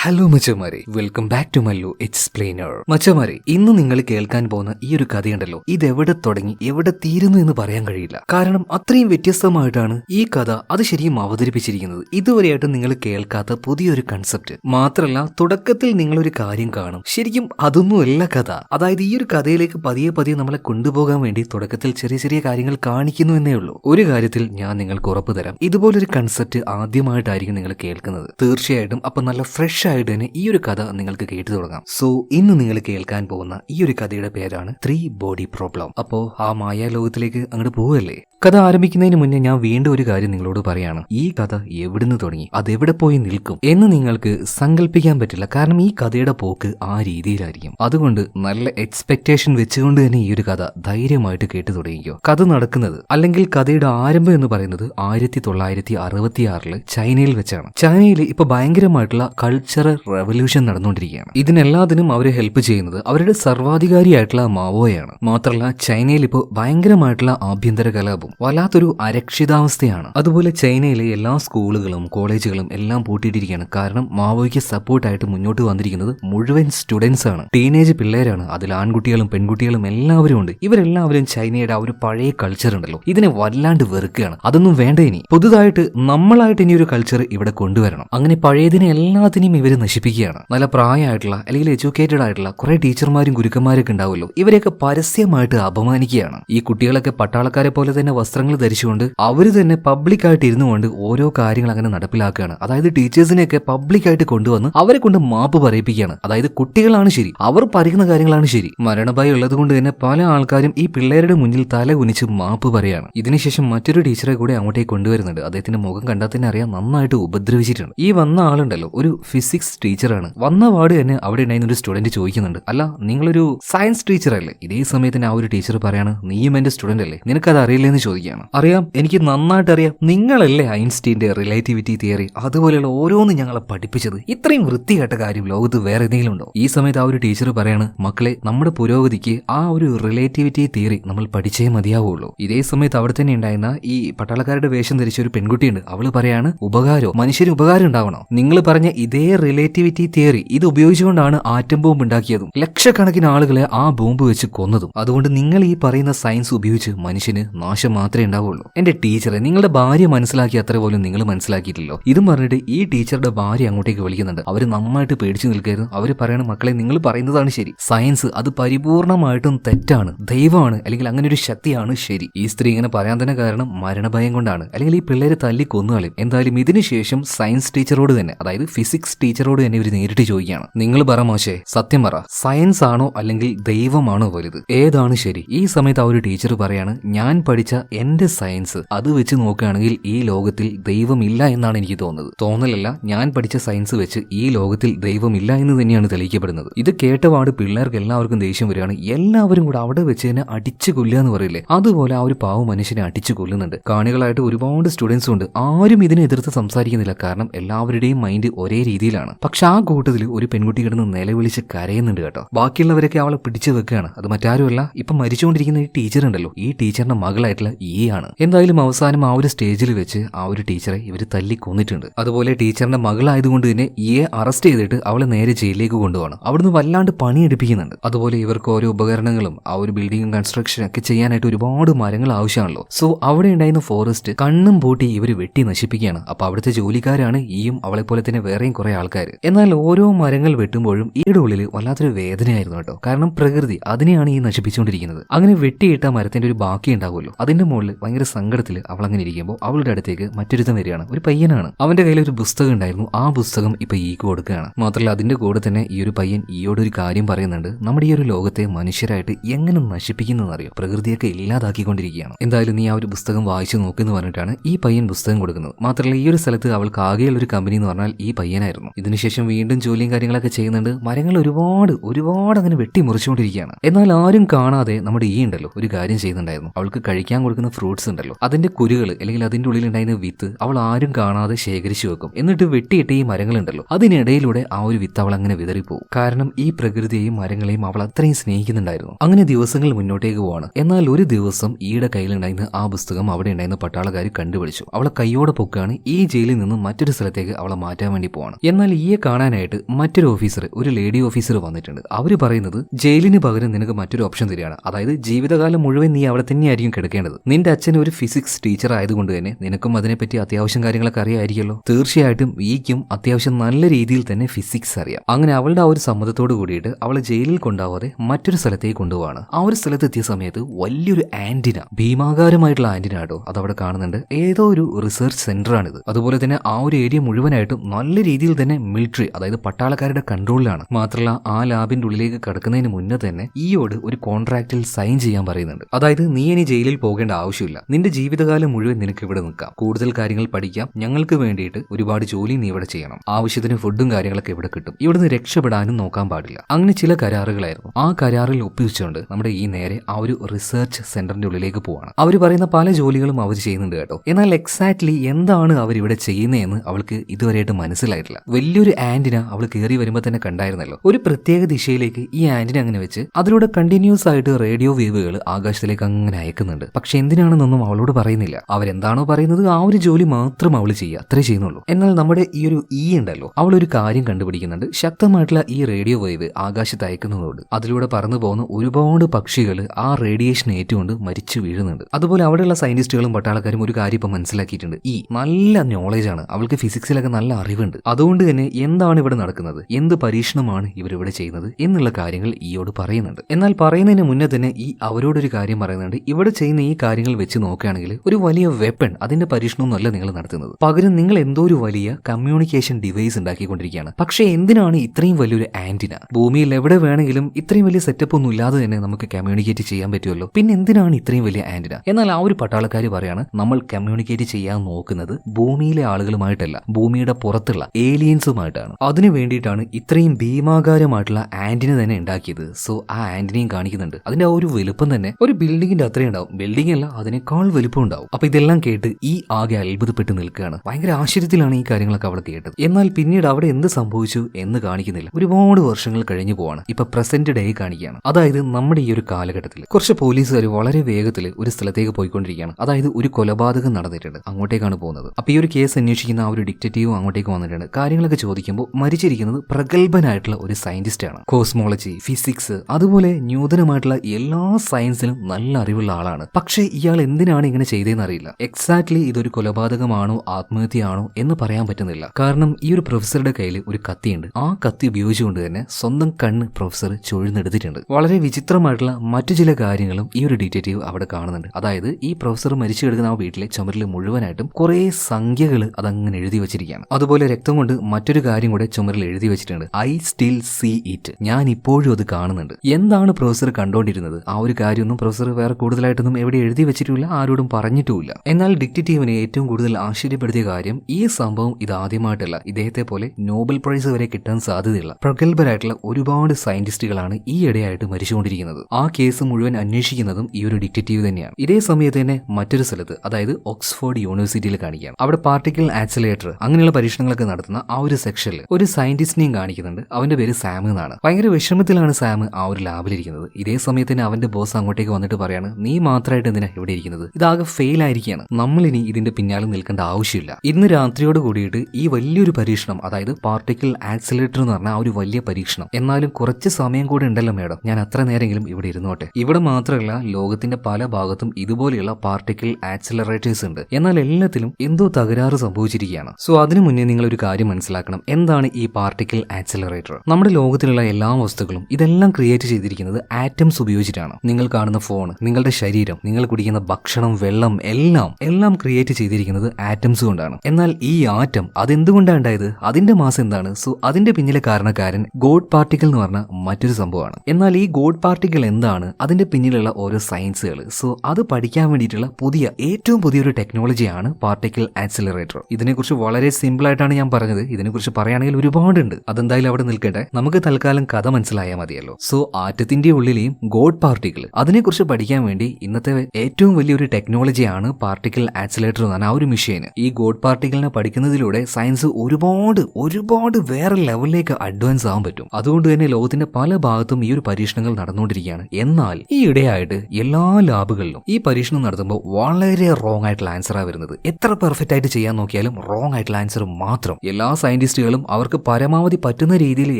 Hello മച്ചമാരെ. Welcome back to Mallu explainer മച്ചമാരെ ഇന്ന് നിങ്ങൾ കേൾക്കാൻ പോകുന്ന ഈ ഒരു കഥയുണ്ടല്ലോ. ഇത് എവിടെ തുടങ്ങി എവിടെ തീരുന്നു എന്ന് പറയാൻ കഴിയില്ല. കാരണം അത്രയും വ്യത്യസ്തമായിട്ടാണ് ഈ കഥ അത് ശരിയും അവതരിപ്പിച്ചിരിക്കുന്നത്. ഇതുവരെയായിട്ട് നിങ്ങൾ കേൾക്കാത്ത പുതിയൊരു കൺസെപ്റ്റ് മാത്രമല്ല തുടക്കത്തിൽ നിങ്ങൾ ഒരു കാര്യം കാണും. ശരിക്കും അതൊന്നുമല്ല കഥ. അതായത് ഈ ഒരു കഥയിലേക്ക് പതിയെ പതിയെ നമ്മളെ കൊണ്ടുപോകാൻ വേണ്ടി തുടക്കത്തിൽ ചെറിയ ചെറിയ കാര്യങ്ങൾ കാണിക്കുന്നു എന്നേ ഉള്ളൂ. ഒരു കാര്യത്തിൽ ഞാൻ നിങ്ങൾക്ക് ഉറപ്പ് തരാം. ഇതുപോലൊരു കൺസെപ്റ്റ് ആദ്യമായിട്ടായിരിക്കും നിങ്ങൾ കേൾക്കുന്നത്. തീർച്ചയായിട്ടും അപ്പൊ നല്ല ഫ്രഷ് ആയിട്ട് തന്നെ ഈ ഒരു കഥ നിങ്ങൾക്ക് കേട്ടു തുടങ്ങാം. സോ ഇന്ന് നിങ്ങൾ കേൾക്കാൻ പോകുന്ന ഈ ഒരു കഥയുടെ പേരാണ് ത്രീ ബോഡി പ്രോബ്ലം അപ്പോ ആ മായ ലോകത്തിലേക്ക് അങ്ങോട്ട് പോവല്ലേ? കഥ ആരംഭിക്കുന്നതിന് മുന്നേ ഞാൻ വീണ്ടും ഒരു കാര്യം നിങ്ങളോട് പറയാണ്. ഈ കഥ എവിടുന്ന് തുടങ്ങി? അത് എവിടെ പോയി നിൽക്കും? എന്ന് നിങ്ങൾക്ക് സങ്കല്പിക്കാൻ പറ്റില്ല. കാരണം ഈ കഥയുടെ പോക്ക് ആ രീതിയിലായിരിക്കും. അതുകൊണ്ട് നല്ല എക്സ്പെക്ടേഷൻ വെച്ചുകൊണ്ട് തന്നെ ഈ ഒരു കഥ ധൈര്യമായിട്ട് കേട്ടു തുടങ്ങിക്കോ. കഥ നടക്കുന്നത് അല്ലെങ്കിൽ കഥയുടെ ആരംഭം എന്ന് പറയുന്നത് ആയിരത്തി തൊള്ളായിരത്തി അറുപത്തി ആറിൽ ചൈനയിൽ വെച്ചാണ്. ചൈനയിൽ ഇപ്പൊ ഭയങ്കരമായിട്ടുള്ള കൾച്ചറൽ റെവല്യൂഷൻ നടന്നുകൊണ്ടിരിക്കുകയാണ്. ഇതിനെല്ലാത്തിനും അവരെ ഹെൽപ്പ് ചെയ്യുന്നത് അവരുടെ സർവാധികാരിയായിട്ടുള്ള മാവോയാണ്. മാത്രമല്ല ചൈനയിൽ ഇപ്പോൾ ഭയങ്കരമായിട്ടുള്ള ആഭ്യന്തര കലാപം വല്ലാത്തൊരു അരക്ഷിതാവസ്ഥയാണ്. അതുപോലെ ചൈനയിലെ എല്ലാ സ്കൂളുകളും കോളേജുകളും എല്ലാം പൂട്ടിയിട്ടിരിക്കുകയാണ്. കാരണം മാവോയ്ക്ക് സപ്പോർട്ടായിട്ട് മുന്നോട്ട് വന്നിരിക്കുന്നത് മുഴുവൻ സ്റ്റുഡൻസ് ആണ്. ടീനേജ് പിള്ളേരാണ്. അതിൽ ആൺകുട്ടികളും പെൺകുട്ടികളും എല്ലാവരും ഉണ്ട്. ഇവരെല്ലാവരും ചൈനയുടെ ആ ഒരു പഴയ കൾച്ചർ ഉണ്ടല്ലോ. ഇതിനെ വല്ലാണ്ട് വെറുക്കുകയാണ്. അതൊന്നും വേണ്ട ഇനി. പുതുതായിട്ട് നമ്മളായിട്ട് ഇനി ഒരു കൾച്ചർ ഇവിടെ കൊണ്ടുവരണം. അങ്ങനെ പഴയതിനെ എല്ലാത്തിനെയും ഇവർ നശിപ്പിക്കുകയാണ്. നല്ല പ്രായമായിട്ടുള്ള അല്ലെങ്കിൽ എഡ്യൂക്കേറ്റഡ് ആയിട്ടുള്ള കുറെ ടീച്ചർമാരും ഗുരുക്കന്മാരൊക്കെ ഉണ്ടാവുമല്ലോ. ഇവരെയൊക്കെ പരസ്യമായിട്ട് അപമാനിക്കുകയാണ്. ഈ കുട്ടികളൊക്കെ പട്ടാളക്കാരെ പോലെ തന്നെ വസ്ത്രങ്ങൾ ധരിച്ചുകൊണ്ട് അവർ തന്നെ പബ്ലിക്കായിട്ട് ഇരുന്നു കൊണ്ട് ഓരോ കാര്യങ്ങൾ അങ്ങനെ നടപ്പിലാക്കുകയാണ്. അതായത് ടീച്ചേഴ്സിനെയൊക്കെ പബ്ലിക്കായിട്ട് കൊണ്ടുവന്ന് അവരെ കൊണ്ട് മാപ്പ് പറയിപ്പിക്കുകയാണ്. അതായത് കുട്ടികളാണ് ശരി അവർ പറയുന്ന കാര്യങ്ങളാണ് ശരി. മരണഭയം ഉള്ളത് കൊണ്ട് തന്നെ പല ആൾക്കാരും ഈ പിള്ളേരുടെ മുന്നിൽ തല കുനിച്ച് മാപ്പ് പറയാണ്. ഇതിനുശേഷം മറ്റൊരു ടീച്ചറെ കൂടെ അങ്ങോട്ടേക്ക് കൊണ്ടുവരുന്നുണ്ട്. അദ്ദേഹത്തിന്റെ മുഖം കണ്ടാൽ തന്നെ അറിയാം നന്നായിട്ട് ഉപദ്രവിച്ചിട്ടുണ്ട്. ഈ വന്ന ആളുണ്ടല്ലോ ഒരു ഫിസിക്സ് ടീച്ചറാണ് വന്ന പാട് തന്നെ അവിടെ ഉണ്ടായിരുന്ന ഒരു സ്റ്റുഡന്റ് ചോദിക്കുന്നുണ്ട്. അല്ല നിങ്ങളൊരു സയൻസ് ടീച്ചറല്ലേ ഇതേ സമയത്തിന് ആ ഒരു ടീച്ചർ പറയാണ് നീയും എന്റെ സ്റ്റുഡന്റ് അല്ലേ? നിനക്കത് അറിയില്ലേ എന്ന് ചോദിക്കുകയാണ്. അറിയാം എനിക്ക് നന്നായിട്ട് അറിയാം. നിങ്ങളല്ലേ ഐൻസ്റ്റീന്റെ റിലേറ്റിവിറ്റി തിയറി? അതുപോലെയുള്ള ഓരോന്നും ഞങ്ങളെ പഠിപ്പിച്ചത്. ഇത്രയും വൃത്തികെട്ട കാര്യം ലോകത്ത് വേറെ എന്തെങ്കിലും ഉണ്ടോ? ഈ സമയത്ത് ആ ഒരു ടീച്ചർ പറയാണ് മക്കളെ നമ്മുടെ പുരോഗതിക്ക് ആ ഒരു റിലേറ്റിവിറ്റി തിയറി നമ്മൾ പഠിച്ചേ മതിയാവുള്ളൂ. ഇതേ സമയത്ത് അവിടെ തന്നെ ഉണ്ടായിരുന്ന ഈ പട്ടാളക്കാരുടെ വേഷം ധരിച്ച ഒരു പെൺകുട്ടിയുണ്ട്. അവൾ പറയാണ് ഉപകാരോ? മനുഷ്യന് ഉപകാരം ഉണ്ടാവണോ? നിങ്ങൾ പറഞ്ഞ ഇതേ റിലേറ്റിവിറ്റി തിയറി ഇത് ഉപയോഗിച്ചുകൊണ്ടാണ് ആറ്റം ബോംബ് ഉണ്ടാക്കിയതും ലക്ഷക്കണക്കിന് ആളുകളെ ആ ബോംബ് വെച്ച് കൊന്നതും. അതുകൊണ്ട് നിങ്ങൾ ഈ പറയുന്ന സയൻസ് ഉപയോഗിച്ച് മനുഷ്യന് നാശം മാത്രമേ ഉണ്ടാവുള്ളൂ. എന്റെ ടീച്ചറെ നിങ്ങളുടെ ഭാര്യ മനസ്സിലാക്കി അത്ര പോലും നിങ്ങൾ മനസ്സിലാക്കിയിട്ടില്ലോ ഇതും പറഞ്ഞിട്ട് ഈ ടീച്ചറുടെ ഭാര്യ അങ്ങോട്ടേക്ക് വിളിക്കുന്നുണ്ട്. അവർ നന്നായിട്ട് പേടിച്ചു നിൽക്കായിരുന്നു. അവർ പറയണ മക്കളെ നിങ്ങൾ പറയുന്നതാണ് ശരി. സയൻസ് അത് പരിപൂർണമായിട്ടും തെറ്റാണ്. ദൈവമാണ് അല്ലെങ്കിൽ അങ്ങനെ ഒരു ശക്തിയാണ് ശരി. ഈ സ്ത്രീ ഇങ്ങനെ പറയാൻ തന്നെ കാരണം മരണഭയം കൊണ്ടാണ്. അല്ലെങ്കിൽ ഈ പിള്ളേരെ തല്ലി കൊന്നുകളയും. എന്തായാലും ഇതിനുശേഷം സയൻസ് ടീച്ചറോട് തന്നെ അതായത് ഫിസിക്സ് ടീച്ചറോട് തന്നെ ഇവർ നേരിട്ട് ചോദിക്കുകയാണ്. നിങ്ങൾ പറ മോശേ സത്യം പറ. സയൻസ് ആണോ അല്ലെങ്കിൽ ദൈവമാണോ വലുത്? ഏതാണ് ശരി? ഈ സമയത്ത് ആ ഒരു ടീച്ചർ പറയാണ് ഞാൻ പഠിച്ച എന്റെ സയൻസ് അത് വെച്ച് നോക്കുകയാണെങ്കിൽ ഈ ലോകത്തിൽ ദൈവമില്ല എന്നാണ് എനിക്ക് തോന്നുന്നത്. തോന്നലല്ല ഞാൻ പഠിച്ച സയൻസ് വെച്ച് ഈ ലോകത്തിൽ ദൈവമില്ല എന്ന് തന്നെയാണ് തെളിയിക്കപ്പെടുന്നത്. ഇത് കേട്ടപാട് പിള്ളേർക്ക് എല്ലാവർക്കും ദേഷ്യം വരികയാണ്. എല്ലാവരും കൂടെ അവിടെ വെച്ച് തന്നെ അടിച്ചു കൊല്ലുക എന്ന് പറയില്ലേ? അതുപോലെ ആ ഒരു പാവ മനുഷ്യനെ അടിച്ചു കൊല്ലുന്നുണ്ട്. കാണികളായിട്ട് ഒരുപാട് സ്റ്റുഡൻസും ഉണ്ട്. ആരും ഇതിനെ എതിർത്ത് സംസാരിക്കുന്നില്ല. കാരണം എല്ലാവരുടെയും മൈൻഡ് ഒരേ രീതിയിലാണ്. പക്ഷെ ആ കൂട്ടത്തിൽ ഒരു പെൺകുട്ടി കിടന്ന് നിലവിളിച്ച് കരയുന്നുണ്ട് കേട്ടോ. ബാക്കിയുള്ളവരൊക്കെ അവളെ പിടിച്ചു വെക്കുകയാണ്. അത് മറ്റാരുമല്ല ഇപ്പൊ മരിച്ചുകൊണ്ടിരിക്കുന്ന ഈ ടീച്ചർ ഉണ്ടല്ലോ. ഈ ടീച്ചറിന്റെ മകളായിട്ടുള്ള ഈ ആണ്. എന്തായാലും അവസാനം ആ ഒരു സ്റ്റേജിൽ വെച്ച് ആ ഒരു ടീച്ചറെ ഇവർ തല്ലി കൊന്നിട്ടുണ്ട് അതുപോലെ ടീച്ചറിന്റെ മകളായതുകൊണ്ട് തന്നെ ഇയെ അറസ്റ്റ് ചെയ്തിട്ട് അവളെ നേരെ ജയിലിലേക്ക് കൊണ്ടുപോകണം. അവിടുന്ന് വല്ലാണ്ട് പണിയെടുപ്പിക്കുന്നുണ്ട്. അതുപോലെ ഇവർക്ക് ഓരോ ഉപകരണങ്ങളും ആ ഒരു ബിൽഡിംഗും കൺസ്ട്രക്ഷൻ ഒക്കെ ചെയ്യാനായിട്ട് ഒരുപാട് മരങ്ങൾ ആവശ്യമാണല്ലോ. സോ അവിടെ ഉണ്ടായിരുന്ന ഫോറസ്റ്റ് കണ്ണും പൂട്ടി ഇവർ വെട്ടി നശിപ്പിക്കുകയാണ്. അപ്പൊ അവിടുത്തെ ജോലിക്കാരാണ് ഈയും അവളെ പോലെ തന്നെ വേറെയും കുറെ ആൾക്കാർ എന്നാൽ ഓരോ മരങ്ങൾ വെട്ടുമ്പോഴും ഈയുടെ ഉള്ളിൽ വല്ലാത്തൊരു വേദനയായിരുന്നു കേട്ടോ. കാരണം പ്രകൃതി അതിനെയാണ് ഈ നശിപ്പിച്ചുകൊണ്ടിരിക്കുന്നത്. അങ്ങനെ വെട്ടിയിട്ട മരത്തിന്റെ ഒരു ബാക്കി ഉണ്ടാവുമല്ലോ അതിന്റെ മുകളിൽ ഭയങ്കര സങ്കടത്തിൽ അവൾ അങ്ങനെ ഇരിക്കുമ്പോൾ അവളുടെ അടുത്തേക്ക് മറ്റൊരുത്തം വരികയാണ്. ഒരു പയ്യനാണ്. അവന്റെ കയ്യിൽ ഒരു പുസ്തകം ഉണ്ടായിരുന്നു. ആ പുസ്തകം ഇപ്പൊ ഈക്ക് കൊടുക്കുകയാണ്. മാത്രമല്ല അതിന്റെ കൂടെ തന്നെ ഈ ഒരു പയ്യൻ ഈയോട് ഒരു കാര്യം പറയുന്നുണ്ട്. നമ്മുടെ ഈ ഒരു ലോകത്തെ മനുഷ്യരായിട്ട് എങ്ങനെ നശിപ്പിക്കുന്നതെന്ന് അറിയോ പ്രകൃതിയൊക്കെ ഇല്ലാതാക്കിക്കൊണ്ടിരിക്കുകയാണ്. എന്തായാലും നീ ആ ഒരു പുസ്തകം വായിച്ചു നോക്കുമെന്ന് പറഞ്ഞിട്ടാണ് ഈ പയ്യൻ പുസ്തകം കൊടുക്കുന്നത്. മാത്രമല്ല ഈ ഒരു സ്ഥലത്ത് അവൾക്ക് ആകെയുള്ള ഒരു കമ്പനി എന്ന് പറഞ്ഞാൽ ഈ പയ്യനായിരുന്നു. ഇതിനുശേഷം വീണ്ടും ജോലിയും കാര്യങ്ങളൊക്കെ ചെയ്യുന്നുണ്ട്. മരങ്ങൾ ഒരുപാട് ഒരുപാട് അങ്ങനെ വെട്ടിമുറിച്ചുകൊണ്ടിരിക്കുകയാണ്. എന്നാൽ ആരും കാണാതെ നമ്മുടെ ഈ ഉണ്ടല്ലോ ഒരു കാര്യം ചെയ്യുന്നുണ്ടായിരുന്നു. അവൾക്ക് കഴിക്കാൻ കൊടുക്കുന്ന ഫ്രൂട്ട്സ് ഉണ്ടല്ലോ. അതിന്റെ കുരുകൾ അല്ലെങ്കിൽ അതിന്റെ ഉള്ളിൽ ഉണ്ടായിരുന്ന വിത്ത് അവൾ ആരും കാണാതെ ശേഖരിച്ചു വെക്കും. എന്നിട്ട് വെട്ടിയിട്ട് ഈ മരങ്ങൾ ഉണ്ടല്ലോ അതിനിടയിലൂടെ ആ ഒരു വിത്ത് അവൾ അങ്ങനെ വിതറിപ്പോവും. കാരണം ഈ പ്രകൃതിയെയും മരങ്ങളെയും അവൾ അത്രയും സ്നേഹിക്കുന്നുണ്ടായിരുന്നു. അങ്ങനെ ദിവസങ്ങൾ മുന്നോട്ടേക്ക് പോവാണ്. എന്നാൽ ഒരു ദിവസം ഈയുടെ കയ്യിലുണ്ടായിരുന്ന ആ പുസ്തകം അവിടെ ഉണ്ടായിരുന്ന പട്ടാളക്കാർ കണ്ടുപിടിച്ചു. അവളെ കൈയോടെ പൊക്കാണ് ഈ ജയിലിൽ നിന്ന് മറ്റൊരു സ്ഥലത്തേക്ക് അവളെ മാറ്റാൻ വേണ്ടി പോവാണ്. എന്നാൽ ഈയെ കാണാനായിട്ട് മറ്റൊരു ഓഫീസർ ഒരു ലേഡി ഓഫീസർ വന്നിട്ടുണ്ട്. അവർ പറയുന്നത് ജയിലിന് പകരം നിനക്ക് മറ്റൊരു ഓപ്ഷൻ തരികയാണ്. അതായത് ജീവിതകാലം മുഴുവൻ നീ അവിടെ തന്നെയായിരിക്കും കിടക്കേണ്ടത്. നിന്റെ അച്ഛൻ ഒരു ഫിസിക്സ് ടീച്ചർ ആയതുകൊണ്ട് തന്നെ നിനക്കും അതിനെപ്പറ്റി അത്യാവശ്യം കാര്യങ്ങളൊക്കെ അറിയാമായിരിക്കുമല്ലോ തീർച്ചയായിട്ടും ഈക്കും അത്യാവശ്യം നല്ല രീതിയിൽ തന്നെ ഫിസിക്സ് അറിയാം. അങ്ങനെ അവളുടെ ആ ഒരു സമ്മതത്തോട് കൂടിയിട്ട് അവളെ ജയിലിൽ കൊണ്ടാവാതെ മറ്റൊരു സ്ഥലത്തേക്ക് കൊണ്ടുപോവാണ്. ആ ഒരു സ്ഥലത്ത് എത്തിയ സമയത്ത് വലിയൊരു ആന്റിന ഭീമാകാരമായിട്ടുള്ള ആന്റിന കേട്ടോ അതവിടെ കാണുന്നുണ്ട്. ഏതോ ഒരു റിസർച്ച് സെന്റർ ആണിത്. അതുപോലെ തന്നെ ആ ഒരു ഏരിയ മുഴുവനായിട്ടും നല്ല രീതിയിൽ തന്നെ മിലിറ്ററി അതായത് പട്ടാളക്കാരുടെ കൺട്രോളിലാണ് മാത്രമല്ല ആ ലാബിന്റെ ഉള്ളിലേക്ക് കടക്കുന്നതിന് മുന്നേ തന്നെ ഈയോട് ഒരു കോൺട്രാക്റ്റിൽ സൈൻ ചെയ്യാൻ പറയുന്നുണ്ട്. അതായത് നീ ഇനി ജയിലിൽ പോകേണ്ട ആവശ്യമില്ല. നിന്റെ ജീവിതകാലം മുഴുവൻ നിനക്ക് ഇവിടെ നിൽക്കാം. കൂടുതൽ കാര്യങ്ങൾ പഠിക്കാം. ഞങ്ങൾക്ക് വേണ്ടിയിട്ട് ഒരുപാട് ജോലി നീ ഇവിടെ ചെയ്യണം. ആവശ്യത്തിന് ഫുഡും കാര്യങ്ങളൊക്കെ ഇവിടെ കിട്ടും. ഇവിടുന്ന് രക്ഷപ്പെടാനും നോക്കാൻ പാടില്ല. അങ്ങനെ ചില കരാറുകളായിരുന്നു. ആ കരാറിൽ ഒപ്പിച്ചുകൊണ്ട് നമ്മുടെ ഈ നേരെ ആ ഒരു റിസർച്ച് സെന്ററിന്റെ ഉള്ളിലേക്ക് പോവാണ്. അവർ പറയുന്ന പല ജോലികളും അവർ ചെയ്യുന്നുണ്ട് കേട്ടോ. എന്നാൽ എക്സാക്ട്ലി എന്താണ് അവരിവിടെ ചെയ്യുന്നതെന്ന് അവൾക്ക് ഇതുവരെയായിട്ട് മനസ്സിലായിട്ടില്ല. വലിയൊരു ആന്റിന അവൾ കയറി വരുമ്പോൾ തന്നെ കണ്ടായിരുന്നല്ലോ. ഒരു പ്രത്യേക ദിശയിലേക്ക് ഈ ആന്റിന അങ്ങനെ വെച്ച് അതിലൂടെ കണ്ടിന്യൂസ് ആയിട്ട് റേഡിയോ വേവുകൾ ആകാശത്തിലേക്ക് അങ്ങനെ അയക്കുന്നുണ്ട്. പക്ഷെ എന്തിനാണെന്നൊന്നും അവളോട് പറയുന്നില്ല. അവരെന്താണോ പറയുന്നത് ആ ഒരു ജോലി മാത്രം അവൾ ചെയ്യുക. അത്രേ ചെയ്യുന്നുള്ളൂ. എന്നാൽ നമ്മുടെ ഈ ഒരു ഇ ഉണ്ടല്ലോ അവൾ ഒരു കാര്യം കണ്ടുപിടിക്കുന്നുണ്ട്. ശക്തമായിട്ടുള്ള ഈ റേഡിയോ വേവ് ആകാശത്ത് അയക്കുന്നതോട് അതിലൂടെ പറന്നു പോകുന്ന ഒരുപാട് പക്ഷികൾ ആ റേഡിയേഷൻ ഏറ്റുകൊണ്ട് മരിച്ചു വീഴുന്നുണ്ട്. അതുപോലെ അവിടെയുള്ള സയന്റിസ്റ്റുകളും പട്ടാളക്കാരും ഒരു കാര്യം ഇപ്പം മനസ്സിലാക്കിയിട്ടുണ്ട്. ഈ നല്ല നോളേജ് ആണ്. അവൾക്ക് ഫിസിക്സിലൊക്കെ നല്ല അറിവുണ്ട്. അതുകൊണ്ട് തന്നെ എന്താണ് ഇവിടെ നടക്കുന്നത്? എന്ത് പരീക്ഷണമാണ് ഇവരിവിടെ ചെയ്യുന്നത്? എന്നുള്ള കാര്യങ്ങൾ ഈയോട് പറയുന്നുണ്ട്. എന്നാൽ പറയുന്നതിന് മുന്നേ തന്നെ ഈ അവരോടൊരു കാര്യം പറയുന്നുണ്ട്. ഇവിടെ ചെയ്യുന്ന ഈ കാര്യങ്ങൾ വെച്ച് നോക്കുകയാണെങ്കിൽ ഒരു വലിയ വെപ്പൺ അതിന്റെ പരീക്ഷണമൊന്നുമല്ല നിങ്ങൾ നടത്തുന്നത്. പകരം നിങ്ങൾ എന്തോ ഒരു വലിയ കമ്മ്യൂണിക്കേഷൻ ഡിവൈസ് ഉണ്ടാക്കിക്കൊണ്ടിരിക്കുകയാണ്. പക്ഷേ എന്തിനാണ് ഇത്രയും വലിയൊരു ആന്റിന? ഭൂമിയിൽ എവിടെ വേണമെങ്കിലും ഇത്രയും വലിയ സെറ്റപ്പ് ഒന്നും ഇല്ലാതെ തന്നെ നമുക്ക് കമ്മ്യൂണിക്കേറ്റ് ചെയ്യാൻ പറ്റുമല്ലോ? പിന്നെ എന്തിനാണ് ഇത്രയും വലിയ ആന്റിന? എന്നാൽ ആ ഒരു പട്ടാളക്കാർ പറയാണ് നമ്മൾ കമ്മ്യൂണിക്കേറ്റ് ചെയ്യാൻ നോക്കുന്നത് ഭൂമിയിലെ ആളുകളുമായിട്ടല്ല ഭൂമിയുടെ പുറത്തുള്ള ഏലിയൻസുമായിട്ടാണ് അതിനു വേണ്ടിയിട്ടാണ് ഇത്രയും ഭീമാകാരമായിട്ടുള്ള ആന്റിന തന്നെ ഉണ്ടാക്കിയത്. സോ ആ ആന്റിനയും കാണിക്കുന്നുണ്ട്. അതിന്റെ ആ ഒരു വലുപ്പം തന്നെ ഒരു ബിൽഡിങ്ങിന്റെ അത്രയും ഉണ്ടാവും. ബിൽഡിംഗ് അല്ല അതിനേക്കാൾ വലുപ്പം ഉണ്ടാവും. അപ്പൊ ഇതെല്ലാം കേട്ട് ഈ ആകെ അത്ഭുതപ്പെട്ട് നിൽക്കുകയാണ്. ഭയങ്കര ആശ്ചര്യത്തിലാണ് ഈ കാര്യങ്ങളൊക്കെ അവൾ കേട്ടത്. എന്നാൽ പിന്നീട് അവിടെ എന്ത് സംഭവിച്ചു എന്ന് കാണിക്കുന്നില്ല. ഒരുപാട് വർഷങ്ങൾ കഴിഞ്ഞു പോവാണ്. ഇപ്പൊ പ്രസന്റ് ഡേ കാണിക്കുകയാണ്. അതായത് നമ്മുടെ ഈ ഒരു കാലഘട്ടത്തിൽ കുറച്ച് പോലീസുകാർ വളരെ വേഗത്തിൽ ഒരു സ്ഥലത്തേക്ക് പോയിക്കൊണ്ടിരിക്കുകയാണ്. അതായത് ഒരു കൊലപാതകം നടന്നിട്ടുണ്ട്. അങ്ങോട്ടേക്കാണ് പോകുന്നത്. അപ്പൊ ഈ ഒരു കേസ് അന്വേഷിക്കുന്ന ആ ഒരു ഡിറ്റക്റ്റീവ് അങ്ങോട്ടേക്ക് വന്നിട്ടുണ്ട്. കാര്യങ്ങളൊക്കെ ചോദിക്കുമ്പോൾ മരിച്ചിരിക്കുന്നത് പ്രഗത്ഭനായിട്ടുള്ള ഒരു സയന്റിസ്റ്റ് ആണ്. കോസ്മോളജി ഫിസിക്സ് അതുപോലെ നൂതനമായിട്ടുള്ള എല്ലാ സയൻസിലും നല്ല അറിവുള്ള ആളാണ്. പക്ഷേ ഇയാൾ എന്തിനാണ് ഇങ്ങനെ ചെയ്തതെന്ന് അറിയില്ല. എക്സാക്ട്ലി ഇതൊരു കൊലപാതകമാണോ ആത്മഹത്യയാണോ എന്ന് പറയാൻ പറ്റുന്നില്ല. കാരണം ഈ ഒരു പ്രൊഫസറുടെ കയ്യിൽ ഒരു കത്തിയുണ്ട്. ആ കത്തി ഉപയോഗിച്ചുകൊണ്ട് തന്നെ സ്വന്തം കണ്ണ് പ്രൊഫസർ ചൊഴുന്നെടുത്തിട്ടുണ്ട് വളരെ വിചിത്രമായിട്ടുള്ള മറ്റു ചില കാര്യങ്ങളും ഈ ഒരു ഡിറ്റക്റ്റീവ് അവിടെ കാണുന്നുണ്ട്. അതായത് ഈ പ്രൊഫസർ മരിച്ചു കിടക്കുന്ന ആ വീട്ടിലെ ചുമരിൽ മുഴുവനായിട്ടും കുറെ സംഖ്യകൾ അതങ്ങനെ എഴുതി വെച്ചിരിക്കുകയാണ്. അതുപോലെ രക്തം കൊണ്ട് മറ്റൊരു കാര്യം കൂടെ ചുമരിൽ എഴുതി വെച്ചിട്ടുണ്ട്. ഐ സ്റ്റിൽ സീ ഇറ്റ് ഞാൻ ഇപ്പോഴും അത് കാണുന്നുണ്ട്. എന്താണ് പ്രൊഫസർ കണ്ടുകൊണ്ടിരുന്നത് ആ ഒരു കാര്യമൊന്നും പ്രൊഫസർ വേറെ കൂടുതലായിട്ടൊന്നും എവിടെ എഴുതി വെച്ചിട്ടില്ല ആരോടും പറഞ്ഞിട്ടുമില്ല. എന്നാൽ ഡിക്റ്റേറ്റീവിനെ ഏറ്റവും കൂടുതൽ ആശ്ചര്യപ്പെടുത്തിയ കാര്യം ഈ സംഭവം ഇത് ആദ്യമായിട്ടല്ല. ഇദ്ദേഹത്തെ പോലെ നോബൽ പ്രൈസ് വരെ കിട്ടാൻ സാധ്യതയുള്ള പ്രഗത്ഭരായിട്ടുള്ള ഒരുപാട് സയന്റിസ്റ്റുകളാണ് ഈ ഇടയായിട്ട് മരിച്ചുകൊണ്ടിരിക്കുന്നത്. ആ കേസ് മുഴുവൻ അന്വേഷിക്കുന്നതും ഈ ഒരു ഡിക്റ്റേറ്റീവ് തന്നെയാണ്. ഇതേ സമയത്ത് തന്നെ മറ്റൊരു സ്ഥലത്ത് അതായത് ഓക്സ്ഫോർഡ് യൂണിവേഴ്സിറ്റിയിൽ കാണിക്കാം. അവിടെ പാർട്ടിക്കിൾ ആക്സിലേറ്റർ അങ്ങനെയുള്ള പരീക്ഷണങ്ങളൊക്കെ നടത്തുന്ന ആ ഒരു സെക്ഷനിൽ ഒരു സയന്റിസ്റ്റിനെയും കാണിക്കുന്നുണ്ട്. അവന്റെ പേര് സാം എന്നാണ്. ഭയങ്കര വിഷമത്തിലാണ് സാം ആ ഒരു ലാബിലിരിക്കുന്നത്. ഇതേ സമയത്ത് തന്നെ അവന്റെ ബോസ് അങ്ങോട്ടേക്ക് വന്നിട്ട് പറയാണ് നീ മാത്രമായിട്ട് എന്തിനാ ഇവിടെ ഇരിക്കുന്നത്. ഇതാകെ ഫെയിൽ ആയിരിക്കുകയാണ് ഇനി ഇതിന്റെ പിന്നാലെ നിൽക്കേണ്ട ആവശ്യമില്ല. ഇന്ന് രാത്രിയോട് കൂടിയിട്ട് ഈ വലിയൊരു പരീക്ഷണം അതായത് പാർട്ടിക്കിൾ ആക്സിലേറ്റർ എന്ന് പറഞ്ഞ ആ ഒരു വലിയ പരീക്ഷണം എന്നാലും കുറച്ച് സമയം കൂടെ ഉണ്ടല്ലോ മേഡം. ഞാൻ അത്ര നേരെങ്കിലും ഇവിടെ ഇരുന്നോട്ടെ. ഇവിടെ മാത്രമല്ല ലോകത്തിന്റെ പല ഭാഗത്തും ഇതുപോലെയുള്ള പാർട്ടിക്കിൾ ആക്സിലറേറ്റേഴ്സ് ഉണ്ട്. എന്നാൽ എല്ലാത്തിലും എന്തോ തകരാറ് സംഭവിച്ചിരിക്കുകയാണ്. സോ അതിനു മുന്നേ നിങ്ങൾ ഒരു കാര്യം മനസ്സിലാക്കണം. എന്താണ് ഈ പാർട്ടിക്കിൾ ആക്സിലറേറ്റർ നമ്മുടെ ലോകത്തിലുള്ള എല്ലാ വസ്തുക്കളും ഇതെല്ലാം ക്രിയേറ്റ് ചെയ്തിരിക്കുന്നത് ആറ്റംസ് ഉപയോഗിച്ചിട്ടാണ്. നിങ്ങൾ കാണുന്ന ഫോൺ നിങ്ങളുടെ ശരീരം നിങ്ങൾ കുടിക്കുന്ന ഭക്ഷണം വെള്ളം എല്ലാം എല്ലാം ക്രിയേറ്റ് ചെയ്തിരിക്കുന്നത് ആറ്റംസ് കൊണ്ടാണ്. എന്നാൽ ഈ ആറ്റം അതെന്തുകൊണ്ടാണ് ഉണ്ടായത്? അതിന്റെ മാസ് എന്താണ്? സോ അതിന്റെ പിന്നിലെ കാരണക്കാരൻ ഗോഡ് പാർട്ടിക്കിൾ എന്ന് പറഞ്ഞ മറ്റൊരു സംഭവമാണ്. എന്നാൽ ഈ ഗോഡ് പാർട്ടിക്കിൾ എന്താണ്? അതിന്റെ പിന്നിലുള്ള ഓരോ സയൻസുകൾ സോ അത് പഠിക്കാൻ വേണ്ടിയിട്ടുള്ള പുതിയ ഏറ്റവും പുതിയൊരു ടെക്നോളജിയാണ് പാർട്ടിക്കിൾ ആക്സിലറേറ്റർ ഇതിനെക്കുറിച്ച് വളരെ സിമ്പിൾ ആയിട്ടാണ് ഞാൻ പറഞ്ഞത്. ഇതിനെക്കുറിച്ച് പറയുകയാണെങ്കിൽ ഒരുപാടുണ്ട്. അതെന്തായാലും അവിടെ നിൽക്കട്ടെ. നമുക്ക് തൽക്കാലം കഥ മനസ്സിലായാൽ മതിയല്ലോ. സോ ആറ്റത്തിന്റെ ഉള്ളിലെയും ഗോഡ് പാർട്ടിക്കിൾ അതിനെക്കുറിച്ച് പഠിക്കാൻ വേണ്ടി ഇന്നത്തെ ഏറ്റവും വലിയൊരു ടെക്നോളജിയാണ് പാർട്ടിക്കിൾ ആക്സിലേറ്റർ എന്ന് പറഞ്ഞ ആ ഒരു മെഷീൻ ഈ ഗോഡ് പാർട്ടിക്കിളിനെ പഠിക്കുന്നതിലൂടെ സയൻസ് ഒരുപാട് ഒരുപാട് വേറെ ലെവലിലേക്ക് അഡ്വാൻസ് ആവാൻ പറ്റും. അതുകൊണ്ട് തന്നെ ലോകത്തിന്റെ പല ഭാഗത്തും ഈ ഒരു പരീക്ഷണങ്ങൾ നടന്നുകൊണ്ടിരിക്കുകയാണ്. എന്നാൽ ഈ ഇടയായിട്ട് എല്ലാ ലാബുകളിലും ഈ പരീക്ഷണം നടത്തുമ്പോൾ വളരെ റോങ് ആയിട്ടുള്ള ആൻസറാണ് വരുന്നത്. എത്ര പെർഫെക്റ്റ് ആയിട്ട് ചെയ്യാൻ നോക്കിയാലും റോങ് ആയിട്ടുള്ള ആൻസർ മാത്രം. എല്ലാ സയന്റിസ്റ്റുകളും അവർക്ക് പരമാവധി പറ്റുന്ന രീതിയിൽ